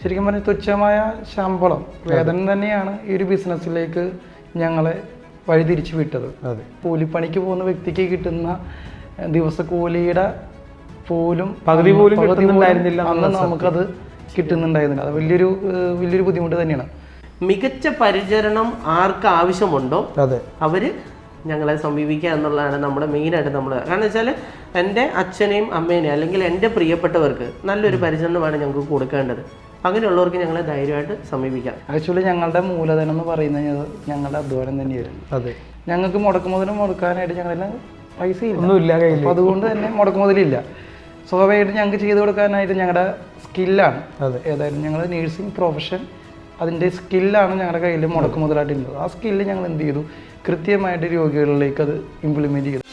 ശരിക്കും പറഞ്ഞാൽ തുച്ഛമായ ശമ്പളം വേതനം തന്നെയാണ് ഈ ഒരു ബിസിനസ്സിലേക്ക് ഞങ്ങളെ വഴിതിരിച്ചു വിട്ടത്. അതെ. കൂലിപ്പണിക്ക് പോകുന്ന വ്യക്തിക്ക് കിട്ടുന്ന ദിവസക്കൂലിയുടെ പോലും പകുതി പോലും കിട്ടുന്നുണ്ടായിരുന്നില്ല അന്ന് നമുക്കത് കിട്ടുന്നുണ്ടായിരുന്നില്ല. അത് വലിയൊരു വലിയൊരു ബുദ്ധിമുട്ട് തന്നെയാണ്. മികച്ച പരിചരണം ആർക്ക് ആവശ്യമുണ്ടോ അതെ. അവർ ഞങ്ങളെ സമീപിക്കുക എന്നുള്ളതാണ് നമ്മുടെ മെയിനായിട്ട് നമ്മൾ കാരണം വെച്ചാൽ എന്റെ അച്ഛനെയും അമ്മേനെയും അല്ലെങ്കിൽ എന്റെ പ്രിയപ്പെട്ടവർക്ക് നല്ലൊരു പരിചരണമാണ് ഞങ്ങൾക്ക് കൊടുക്കേണ്ടത്. അങ്ങനെയുള്ളവർക്ക് ഞങ്ങളെ ധൈര്യമായിട്ട് സമീപിക്കാം. ആക്ച്വലി ഞങ്ങളുടെ മൂലധനം എന്ന് പറയുന്നത് ഞങ്ങളുടെ അധ്വാനം തന്നെയായിരുന്നു അതെ. ഞങ്ങൾക്ക് മുടക്കുമുതലും മുടക്കാനായിട്ട് ഞങ്ങളെല്ലാം പൈസ ഇല്ല. ഒന്നുമില്ല കയ്യിൽ അതുകൊണ്ട് തന്നെ മുടക്കുമുതലില്ല സ്വാഭാവികമായിട്ട് ഞങ്ങൾക്ക് ചെയ്തു കൊടുക്കാനായിട്ട് ഞങ്ങളുടെ സ്കില്ലാണ് അതെ. ഏതായാലും ഞങ്ങൾ നേഴ്സിംഗ് പ്രൊഫഷൻ അതിന്റെ സ്കില്ലാണ് ഞങ്ങളുടെ കയ്യിൽ മുടക്കുമുതലായിട്ടുള്ളത് ആ സ്കില്ല് ഞങ്ങൾ എന്ത് ചെയ്തു? കൃത്യമായിട്ട് രോഗികളിലേക്ക് അത് ഇംപ്ലിമെന്റ് ചെയ്തു.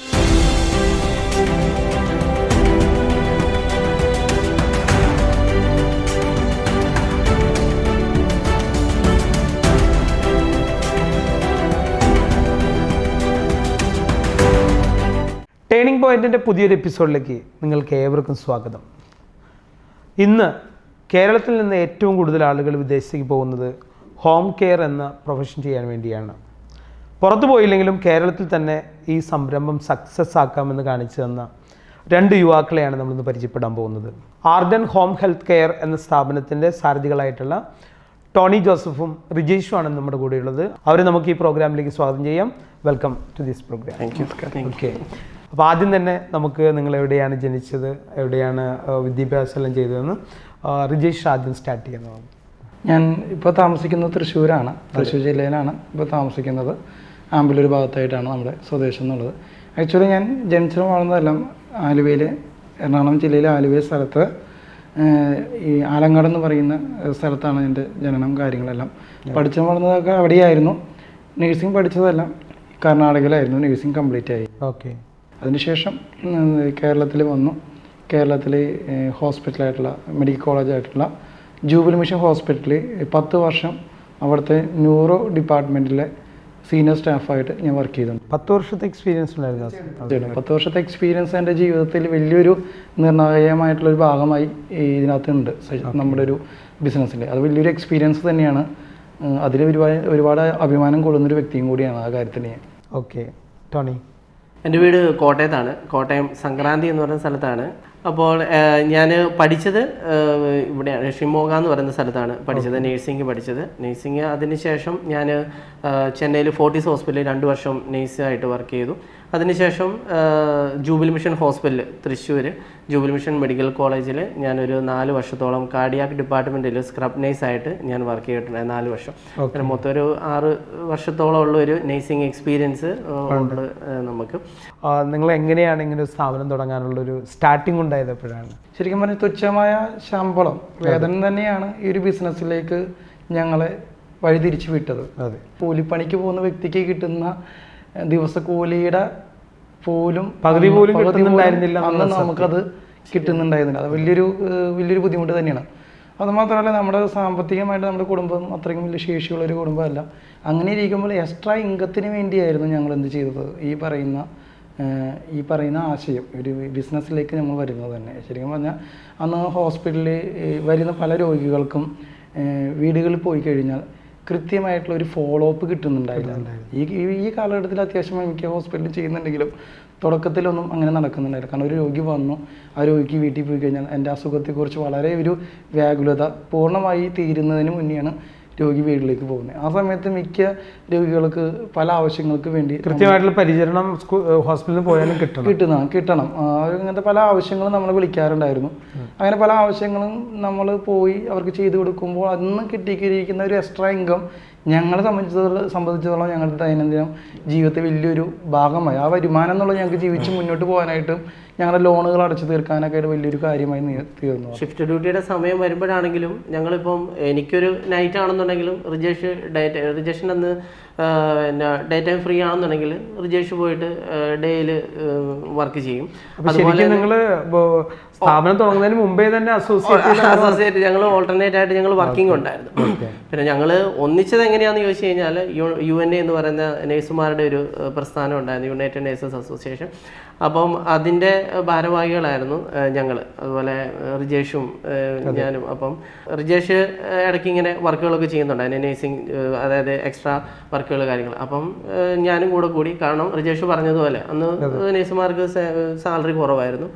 പോയിന്റിന്റെ പുതിയൊരു എപ്പിസോഡിലേക്ക് നിങ്ങൾക്ക് ഏവർക്കും സ്വാഗതം. ഇന്ന് കേരളത്തിൽ നിന്ന് ഏറ്റവും കൂടുതൽ ആളുകൾ വിദേശത്തേക്ക് പോകുന്നത് ഹോം കെയർ എന്ന പ്രൊഫഷൻ ചെയ്യാൻ വേണ്ടിയാണ്. പുറത്തു പോയില്ലെങ്കിലും കേരളത്തിൽ തന്നെ ഈ സംരംഭം സക്സസ് ആക്കാമെന്ന് കാണിച്ചു തന്ന രണ്ട് യുവാക്കളെയാണ് നമ്മളിന്ന് പരിചയപ്പെടാൻ പോകുന്നത്. ആർഡൻ ഹോം ഹെൽത്ത് കെയർ എന്ന സ്ഥാപനത്തിന്റെ സാരഥികളായിട്ടുള്ള ടോണി ജോസഫും റിജേഷുമാണ് നമ്മുടെ കൂടെയുള്ളത്. അവരെ നമുക്ക് ഈ പ്രോഗ്രാമിലേക്ക് സ്വാഗതം ചെയ്യാം. Welcome to this program okay അപ്പോൾ ആദ്യം തന്നെ നമുക്ക് നിങ്ങൾ എവിടെയാണ് ജനിച്ചത് എവിടെയാണ് വിദ്യാഭ്യാസം എല്ലാം ചെയ്തതെന്ന് റിജേഷ് ആദ്യം സ്റ്റാർട്ട് ചെയ്യുന്നത് ഞാൻ ഇപ്പോൾ താമസിക്കുന്നത് തൃശ്ശൂരാണ് തൃശ്ശൂർ ജില്ലയിലാണ് ഇപ്പോൾ താമസിക്കുന്നത്. ആമ്പലൂർ ഭാഗത്തായിട്ടാണ് നമ്മുടെ സ്വദേശം എന്നുള്ളത്. ആക്ച്വലി ഞാൻ ജനിച്ചതും വളർന്നതെല്ലാം ആലുവയിൽ എറണാകുളം ജില്ലയിലെ ആലുവ സ്ഥലത്ത് ഈ ആലങ്ങാട് എന്ന് പറയുന്ന സ്ഥലത്താണ് എന്റെ ജനനം കാര്യങ്ങളെല്ലാം. പഠിച്ചു വളർന്നതൊക്കെ അവിടെയായിരുന്നു. നഴ്സിംഗ് പഠിച്ചതെല്ലാം കർണാടകയിലായിരുന്നു. നഴ്സിംഗ് കംപ്ലീറ്റ് ആയി. ഓക്കെ അതിനുശേഷം കേരളത്തിൽ വന്നു. കേരളത്തിൽ ഹോസ്പിറ്റലായിട്ടുള്ള മെഡിക്കൽ കോളേജായിട്ടുള്ള ജൂബിലി മിഷൻ ഹോസ്പിറ്റലിൽ പത്ത് വർഷം അവിടുത്തെ ന്യൂറോ ഡിപ്പാർട്ട്മെന്റിലെ സീനിയർ സ്റ്റാഫായിട്ട് ഞാൻ വർക്ക് ചെയ്തിട്ടുണ്ട്. പത്ത് വർഷത്തെ എക്സ്പീരിയൻസ് ഉണ്ടായിരുന്നു. പത്ത് വർഷത്തെ എക്സ്പീരിയൻസ് എന്റെ ജീവിതത്തിൽ വലിയൊരു നിർണായകമായിട്ടുള്ളൊരു ഭാഗമായി ഇതിനകത്തുണ്ട്. നമ്മുടെ ഒരു ബിസിനസ്സിന്റെ. അത് വലിയൊരു എക്സ്പീരിയൻസ് തന്നെയാണ്. അതിൽ ഒരുപാട് ഒരുപാട് അഭിമാനം കൊള്ളുന്നൊരു വ്യക്തിയും കൂടിയാണ് ആ കാര്യത്തിൽ ഞാൻ. ഓക്കെ. ടോണി. എന്റെ വീട് കോട്ടയത്താണ്. കോട്ടയം സംക്രാന്തി എന്ന് പറയുന്ന സ്ഥലത്താണ്. അപ്പോൾ ഞാൻ പഠിച്ചത് ഇവിടെയാണ്. ഷിമോഗ എന്ന് പറയുന്ന സ്ഥലത്താണ് പഠിച്ചത് നേഴ്സിംഗ് പഠിച്ചത്. നേഴ്സിംഗ് അതിനുശേഷം ഞാൻ ചെന്നൈയിൽ ഫോർട്ടീസ് ഹോസ്പിറ്റലിൽ രണ്ട് വർഷം നേഴ്സായിട്ട് വർക്ക് ചെയ്തു. അതിനുശേഷം Jubilee Mission Hospital Thrissur Jubilee Mission medical കോളേജിൽ ഞാനൊരു നാല് വർഷത്തോളം കാർഡിയാക് ഡിപ്പാർട്ട്മെന്റിൽ സ്ക്രബ് നേഴ്സായിട്ട് ഞാൻ വർക്ക് ചെയ്തിട്ടുണ്ട് നാല് വർഷം. പിന്നെ മൊത്തം ഒരു ആറ് വർഷത്തോളം ഉള്ള ഒരു നേഴ്സിംഗ് എക്സ്പീരിയൻസ് ഉണ്ട്. നമുക്ക്. നിങ്ങൾ എങ്ങനെയാണ് ഇങ്ങനെ ഒരു സ്ഥാപനം തുടങ്ങാനുള്ളൊരു സ്റ്റാർട്ടിംഗ് ഉണ്ടായത് എപ്പോഴാണ്? ശരിക്കും പറഞ്ഞാൽ തുച്ഛമായ ശമ്പളം വേതനം തന്നെയാണ് ഈ ഒരു ബിസിനസ്സിലേക്ക് ഞങ്ങളെ വഴിതിരിച്ചു വിട്ടത്. അതെ. കൂലിപ്പണിക്ക് പോകുന്ന വ്യക്തിക്ക് കിട്ടുന്ന ദിവസക്കൂലിയുടെ പോലും പകുതി പോലും കിട്ടുന്നുണ്ടായിരുന്നില്ല അന്ന് നമുക്കത് കിട്ടുന്നുണ്ടായിരുന്നില്ല. അത് വലിയൊരു വലിയൊരു ബുദ്ധിമുട്ട് തന്നെയാണ്. അത് മാത്രമല്ല നമ്മുടെ സാമ്പത്തികമായിട്ട് നമ്മുടെ കുടുംബം അത്രയും വലിയ ശേഷിയുള്ള ഒരു കുടുംബമല്ല. അങ്ങനെ ഇരിക്കുമ്പോൾ എക്സ്ട്രാ ഇൻകത്തിന് വേണ്ടിയായിരുന്നു ഞങ്ങൾ എന്ത് ചെയ്തത്? ഈ പറയുന്ന ഈ പറയുന്ന ആശയം ഒരു ബിസിനസ്സിലേക്ക് നമ്മൾ വരുന്നത് തന്നെ. ശരിക്കും പറഞ്ഞാൽ അന്ന് ഹോസ്പിറ്റലിൽ വരുന്ന പല രോഗികൾക്കും വീടുകളിൽ പോയി കഴിഞ്ഞാൽ കൃത്യമായിട്ടുള്ള ഒരു ഫോളോ അപ്പ് കിട്ടുന്നുണ്ടായില്ല. ഈ ഈ- കാലഘട്ടത്തിൽ അത്യാവശ്യം മിക്ക ഹോസ്പിറ്റലിൽ ചെയ്യുന്നുണ്ടെങ്കിലും തുടക്കത്തിലൊന്നും അങ്ങനെ നടക്കുന്നുണ്ടായില്ല. കാരണം ഒരു രോഗി വന്നു ആ രോഗിക്ക് വീട്ടിൽ പോയി കഴിഞ്ഞാൽ എന്റെ അസുഖത്തെക്കുറിച്ച് വളരെ ഒരു വ്യാകുലത പൂർണമായി തീരുന്നതിന് മുന്നെയാണ് രോഗി വീട്ടിലേക്ക് പോകുന്നത് ആ സമയത്ത് മിക്ക രോഗികൾക്ക് പല ആവശ്യങ്ങൾക്ക് വേണ്ടി കൃത്യമായിട്ടുള്ള പരിചരണം ഹോസ്പിറ്റലിൽ പോയാലും കിട്ടണം. കിട്ടുന്ന കിട്ടണം. അങ്ങനത്തെ പല ആവശ്യങ്ങളും നമ്മൾ വിളിക്കാറുണ്ടായിരുന്നു. അങ്ങനെ പല ആവശ്യങ്ങളും നമ്മൾ പോയി അവർക്ക് ചെയ്തു കൊടുക്കുമ്പോൾ അന്ന് കിട്ടിയിരിക്കുന്ന ഒരു എക്സ്ട്രാ ഇൻകം ഞങ്ങളെ സംബന്ധിച്ചിടത്തോളം സംബന്ധിച്ചിടത്തോളം ഞങ്ങളുടെ ദൈനംദിനം ജീവിതത്തിൽ വലിയൊരു ഭാഗമായി. ആ വരുമാനം എന്നുള്ളത് ഞങ്ങൾക്ക് ജീവിച്ച് മുന്നോട്ട് പോകാനായിട്ടും ഞങ്ങളുടെ ലോണുകൾ അടച്ചു തീർക്കാനൊക്കെ ആയിട്ട് വലിയൊരു കാര്യമായി തീർന്നു. ഷിഫ്റ്റ് ഡ്യൂട്ടിയുടെ സമയം വരുമ്പോഴാണെങ്കിലും ഞങ്ങളിപ്പം എനിക്കൊരു നൈറ്റ് ആണെന്നുണ്ടെങ്കിലും റിജേഷ് ഡേറ്റ് റിജേഷൻ അന്ന് പിന്നെ ഡേ ടൈം ഫ്രീ ആണെന്നുണ്ടെങ്കിൽ റിജേഷ് പോയിട്ട് ഡേയിൽ വർക്ക് ചെയ്യും. അതുപോലെ നിങ്ങൾ സ്ഥാപനം തുടങ്ങുന്നതിന് മുമ്പേ തന്നെ അസോസിയേറ്റ് അസോസിയേറ്റ് ഞങ്ങൾ ഓൾട്ടർനേറ്റ് ആയിട്ട് ഞങ്ങൾ വർക്കിംഗ് ഉണ്ടായിരുന്നു. പിന്നെ ഞങ്ങൾ ഒന്നിച്ചത് എങ്ങനെയാണെന്ന് ചോദിച്ചു കഴിഞ്ഞാൽ യു എൻ എ എന്ന് പറയുന്ന നേഴ്സുമാരുടെ ഒരു പ്രസ്ഥാനം ഉണ്ടായിരുന്നു യുണൈറ്റഡ് നേഴ്സസ് അസോസിയേഷൻ അപ്പം അതിന്റെ ഭാരവാഹികളായിരുന്നു ഞങ്ങൾ അതുപോലെ റിജേഷും ഞാനും. അപ്പം റിജേഷ് ഇടയ്ക്ക് ഇങ്ങനെ വർക്കുകളൊക്കെ ചെയ്യുന്നുണ്ട് അതിന് നേഴ്സിംഗ് അതായത് എക്സ്ട്രാ വർക്കുകൾ കാര്യങ്ങൾ. അപ്പം ഞാനും കൂടെ കൂടി കാരണം റിജേഷ് പറഞ്ഞതുപോലെ അന്ന് നേഴ്സുമാർക്ക് സാലറി കുറവായിരുന്നു.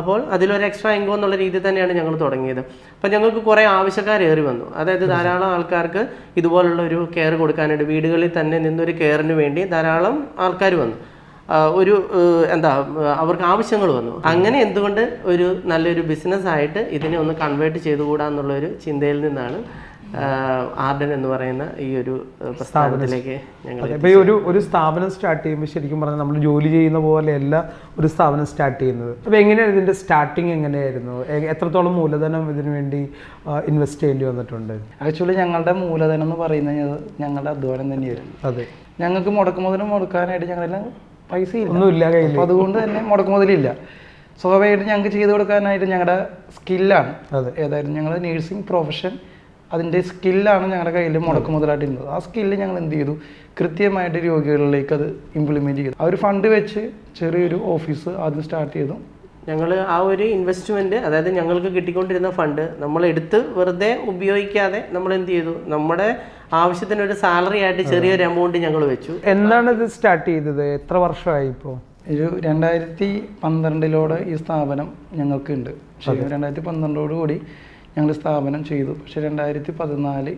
അപ്പോൾ അതിലൊരു എക്സ്ട്രാ ഇൻകം എന്നുള്ള രീതിയിൽ തന്നെയാണ് ഞങ്ങൾ തുടങ്ങിയത്. അപ്പം ഞങ്ങൾക്ക് കുറേ ആവശ്യക്കാർ ഏറി വന്നു. അതായത് ധാരാളം ആൾക്കാർക്ക് ഇതുപോലുള്ള ഒരു കെയർ കൊടുക്കാനായിട്ട് വീടുകളിൽ തന്നെ നിന്നൊരു കെയറിന് വേണ്ടി ധാരാളം ആൾക്കാർ വന്നു. ഒരു എന്താ അവർക്ക് ആവശ്യങ്ങൾ വന്നു. അങ്ങനെ എന്തുകൊണ്ട് ഒരു നല്ലൊരു ബിസിനസ് ആയിട്ട് ഇതിനെ ഒന്ന് കൺവേർട്ട് ചെയ്തുകൂടാ എന്നുള്ള ഒരു ചിന്തയിൽ നിന്നാണ് ആർഡൻ എന്ന് പറയുന്ന ഈ ഒരു സ്ഥാപനത്തിലേക്ക് പ്രസ്ഥാനത്തിലേക്ക് ഞങ്ങൾ ഇപ്പൊ ഈ ഒരു ഒരു സ്ഥാപനം സ്റ്റാർട്ട് ചെയ്യുമ്പോൾ ശരിക്കും പറഞ്ഞാൽ നമ്മൾ ജോലി ചെയ്യുന്ന പോലെയല്ല ഒരു സ്ഥാപനം സ്റ്റാർട്ട് ചെയ്യുന്നത്. അപ്പോൾ എങ്ങനെയാണ് ഇതിന്റെ സ്റ്റാർട്ടിങ് എങ്ങനെയായിരുന്നു? എത്രത്തോളം മൂലധനം ഇതിനു വേണ്ടി ഇൻവെസ്റ്റ് ചെയ്യേണ്ടി വന്നിട്ടുണ്ട്? ആക്ച്വലി ഞങ്ങളുടെ മൂലധനം എന്ന് പറയുന്നത് ഞങ്ങളുടെ അധ്വാനം തന്നെയായിരുന്നു. അതെ. ഞങ്ങൾക്ക് മുടക്ക് മുടക്കുമുതലും മുടക്കാനായിട്ട് ഞങ്ങളെല്ലാം പൈസ ഒന്നുമില്ല കയ്യിൽ അതുകൊണ്ട് തന്നെ മുടക്ക് മുടക്കുമുതലില്ല സ്വാഭാവികമായിട്ട് ഞങ്ങൾക്ക് ചെയ്തു കൊടുക്കാനായിട്ട് ഞങ്ങളുടെ സ്കില്ലാണ്. അതെ. ഏതായാലും ഞങ്ങളുടെ നേഴ്സിംഗ് പ്രൊഫഷൻ അതിന്റെ സ്കില്ലാണ് ഞങ്ങളുടെ കയ്യിൽ മുടക്കുമുതലായിട്ട് ഇരുന്നത്. ആ സ്കില്ല് ഞങ്ങൾ എന്ത് ചെയ്തു? കൃത്യമായിട്ട് രോഗികളിലേക്ക് അത് ഇംപ്ലിമെന്റ് ചെയ്തു. ആ ഒരു ഫണ്ട് വെച്ച് ചെറിയൊരു ഓഫീസ് ആദ്യം സ്റ്റാർട്ട് ചെയ്തു. ഞങ്ങൾ ആ ഒരു ഇൻവെസ്റ്റ്മെന്റ് അതായത് ഞങ്ങൾക്ക് കിട്ടിക്കൊണ്ടിരുന്ന ഫണ്ട് നമ്മൾ എടുത്ത് വെറുതെ ഉപയോഗിക്കാതെ നമ്മൾ എന്ത് ചെയ്തു? നമ്മുടെ ആവശ്യത്തിന് ഒരു സാലറി ആയിട്ട് ചെറിയൊരു എമൗണ്ട് ഞങ്ങൾ വെച്ചു. എന്നാണ് ഇത് സ്റ്റാർട്ട് ചെയ്തത്? എത്ര വർഷമായി ഇപ്പോൾ ഒരു രണ്ടായിരത്തി പന്ത്രണ്ടിലോടെ ഈ സ്ഥാപനം ഞങ്ങൾക്കുണ്ട് ശരി രണ്ടായിരത്തി പന്ത്രണ്ടോട് കൂടി ഞങ്ങൾ സ്ഥാപനം ചെയ്തു. പക്ഷെ രണ്ടായിരത്തി പതിനാല്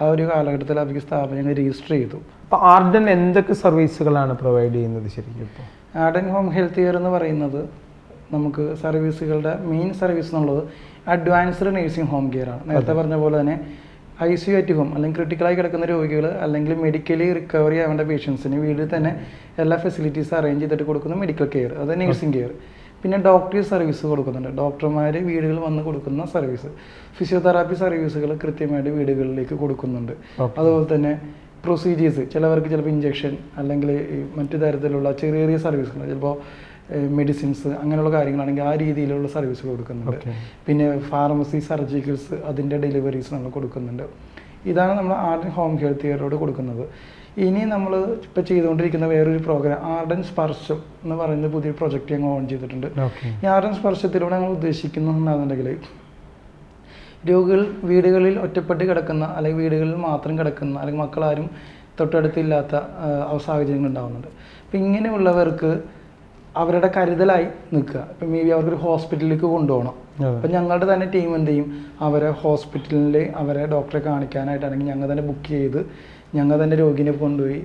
ആ ഒരു കാലഘട്ടത്തിൽ അവർക്ക് സ്ഥാപനം ഞങ്ങൾ രജിസ്റ്റർ ചെയ്തു. അപ്പോൾ ആർഡൻ എന്തൊക്കെ സർവീസുകളാണ് പ്രൊവൈഡ് ചെയ്യുന്നത് ശരിക്കും ഇപ്പോൾ ആഡൻ ഹോം ഹെൽത്ത് കെയർ എന്ന് പറയുന്നത് നമുക്ക് സർവീസുകളുടെ മെയിൻ സർവീസ് എന്നുള്ളത് അഡ്വാൻസ്ഡ് നേഴ്സിംഗ് ഹോം കെയർ ആണ്. നേരത്തെ പറഞ്ഞ പോലെ തന്നെ I C U at home അല്ലെങ്കിൽ ക്രിട്ടിക്കലായി കിടക്കുന്ന രോഗികൾ അല്ലെങ്കിൽ മെഡിക്കലി റിക്കവറി ആവേണ്ട പേഷ്യൻസിന് വീട്ടിൽ തന്നെ എല്ലാ ഫെസിലിറ്റീസ് അറേഞ്ച് ചെയ്തിട്ട് കൊടുക്കുന്ന മെഡിക്കൽ കെയർ അത് നേഴ്സിംഗ് കെയർ പിന്നെ ഡോക്ടേഴ്സ് സർവീസ് കൊടുക്കുന്നുണ്ട്. ഡോക്ടർമാർ വീടുകളിൽ വന്ന് കൊടുക്കുന്ന സർവീസ് ഫിസിയോതെറാപ്പി സർവീസുകൾ കൃത്യമായിട്ട് വീടുകളിലേക്ക് കൊടുക്കുന്നുണ്ട്. അതുപോലെ തന്നെ പ്രൊസീജിയേഴ്സ് ചിലവർക്ക് ചിലപ്പോൾ ഇഞ്ചെക്ഷൻ അല്ലെങ്കിൽ മറ്റു തരത്തിലുള്ള ചെറിയ ചെറിയ സർവീസുകൾ ചിലപ്പോൾ മെഡിസിൻസ് അങ്ങനെയുള്ള കാര്യങ്ങളാണെങ്കിൽ ആ രീതിയിലുള്ള സർവീസ് കൊടുക്കുന്നുണ്ട്. പിന്നെ ഫാർമസി സർജിക്കൽസ് അതിന്റെ ഡെലിവറീസ് നമ്മൾ കൊടുക്കുന്നുണ്ട്. ഇതാണ് നമ്മൾ ആർട്ട് ഹോം ഹെൽത്ത് കെയറോട് കൊടുക്കുന്നത്. ഇനി നമ്മൾ ഇപ്പോൾ ചെയ്തുകൊണ്ടിരിക്കുന്ന വേറൊരു പ്രോഗ്രാം ആർഡൻ സ്പർശം എന്ന് പറയുന്ന പുതിയ പ്രൊജക്റ്റ് ഞങ്ങൾ ഓൺ ചെയ്തിട്ടുണ്ട്. ഈ ആർഡൻ സ്പർശത്തിലൂടെ ഞങ്ങൾ ഉദ്ദേശിക്കുന്നതെന്നുണ്ടെങ്കിൽ രോഗികൾ വീടുകളിൽ ഒറ്റപ്പെട്ട് കിടക്കുന്ന അല്ലെങ്കിൽ വീടുകളിൽ മാത്രം കിടക്കുന്ന അല്ലെങ്കിൽ മക്കളാരും തൊട്ടടുത്തില്ലാത്ത സാഹചര്യങ്ങൾ ഉണ്ടാകുന്നുണ്ട് അപ്പം ഇങ്ങനെയുള്ളവർക്ക് അവരുടെ കരുതലായി നിൽക്കുക. ഇപ്പം മേ ബി അവർക്കൊരു ഹോസ്പിറ്റലിലേക്ക് കൊണ്ടുപോകണം. അപ്പം ഞങ്ങളുടെ തന്നെ ടീം എന്ത് ചെയ്യും? അവരെ ഹോസ്പിറ്റലിൽ അവരെ ഡോക്ടറെ കാണിക്കാനായിട്ടാണെങ്കിൽ ഞങ്ങൾ തന്നെ ബുക്ക് ചെയ്ത് ഞങ്ങൾ തന്നെ രോഗിനെ കൊണ്ടുപോയി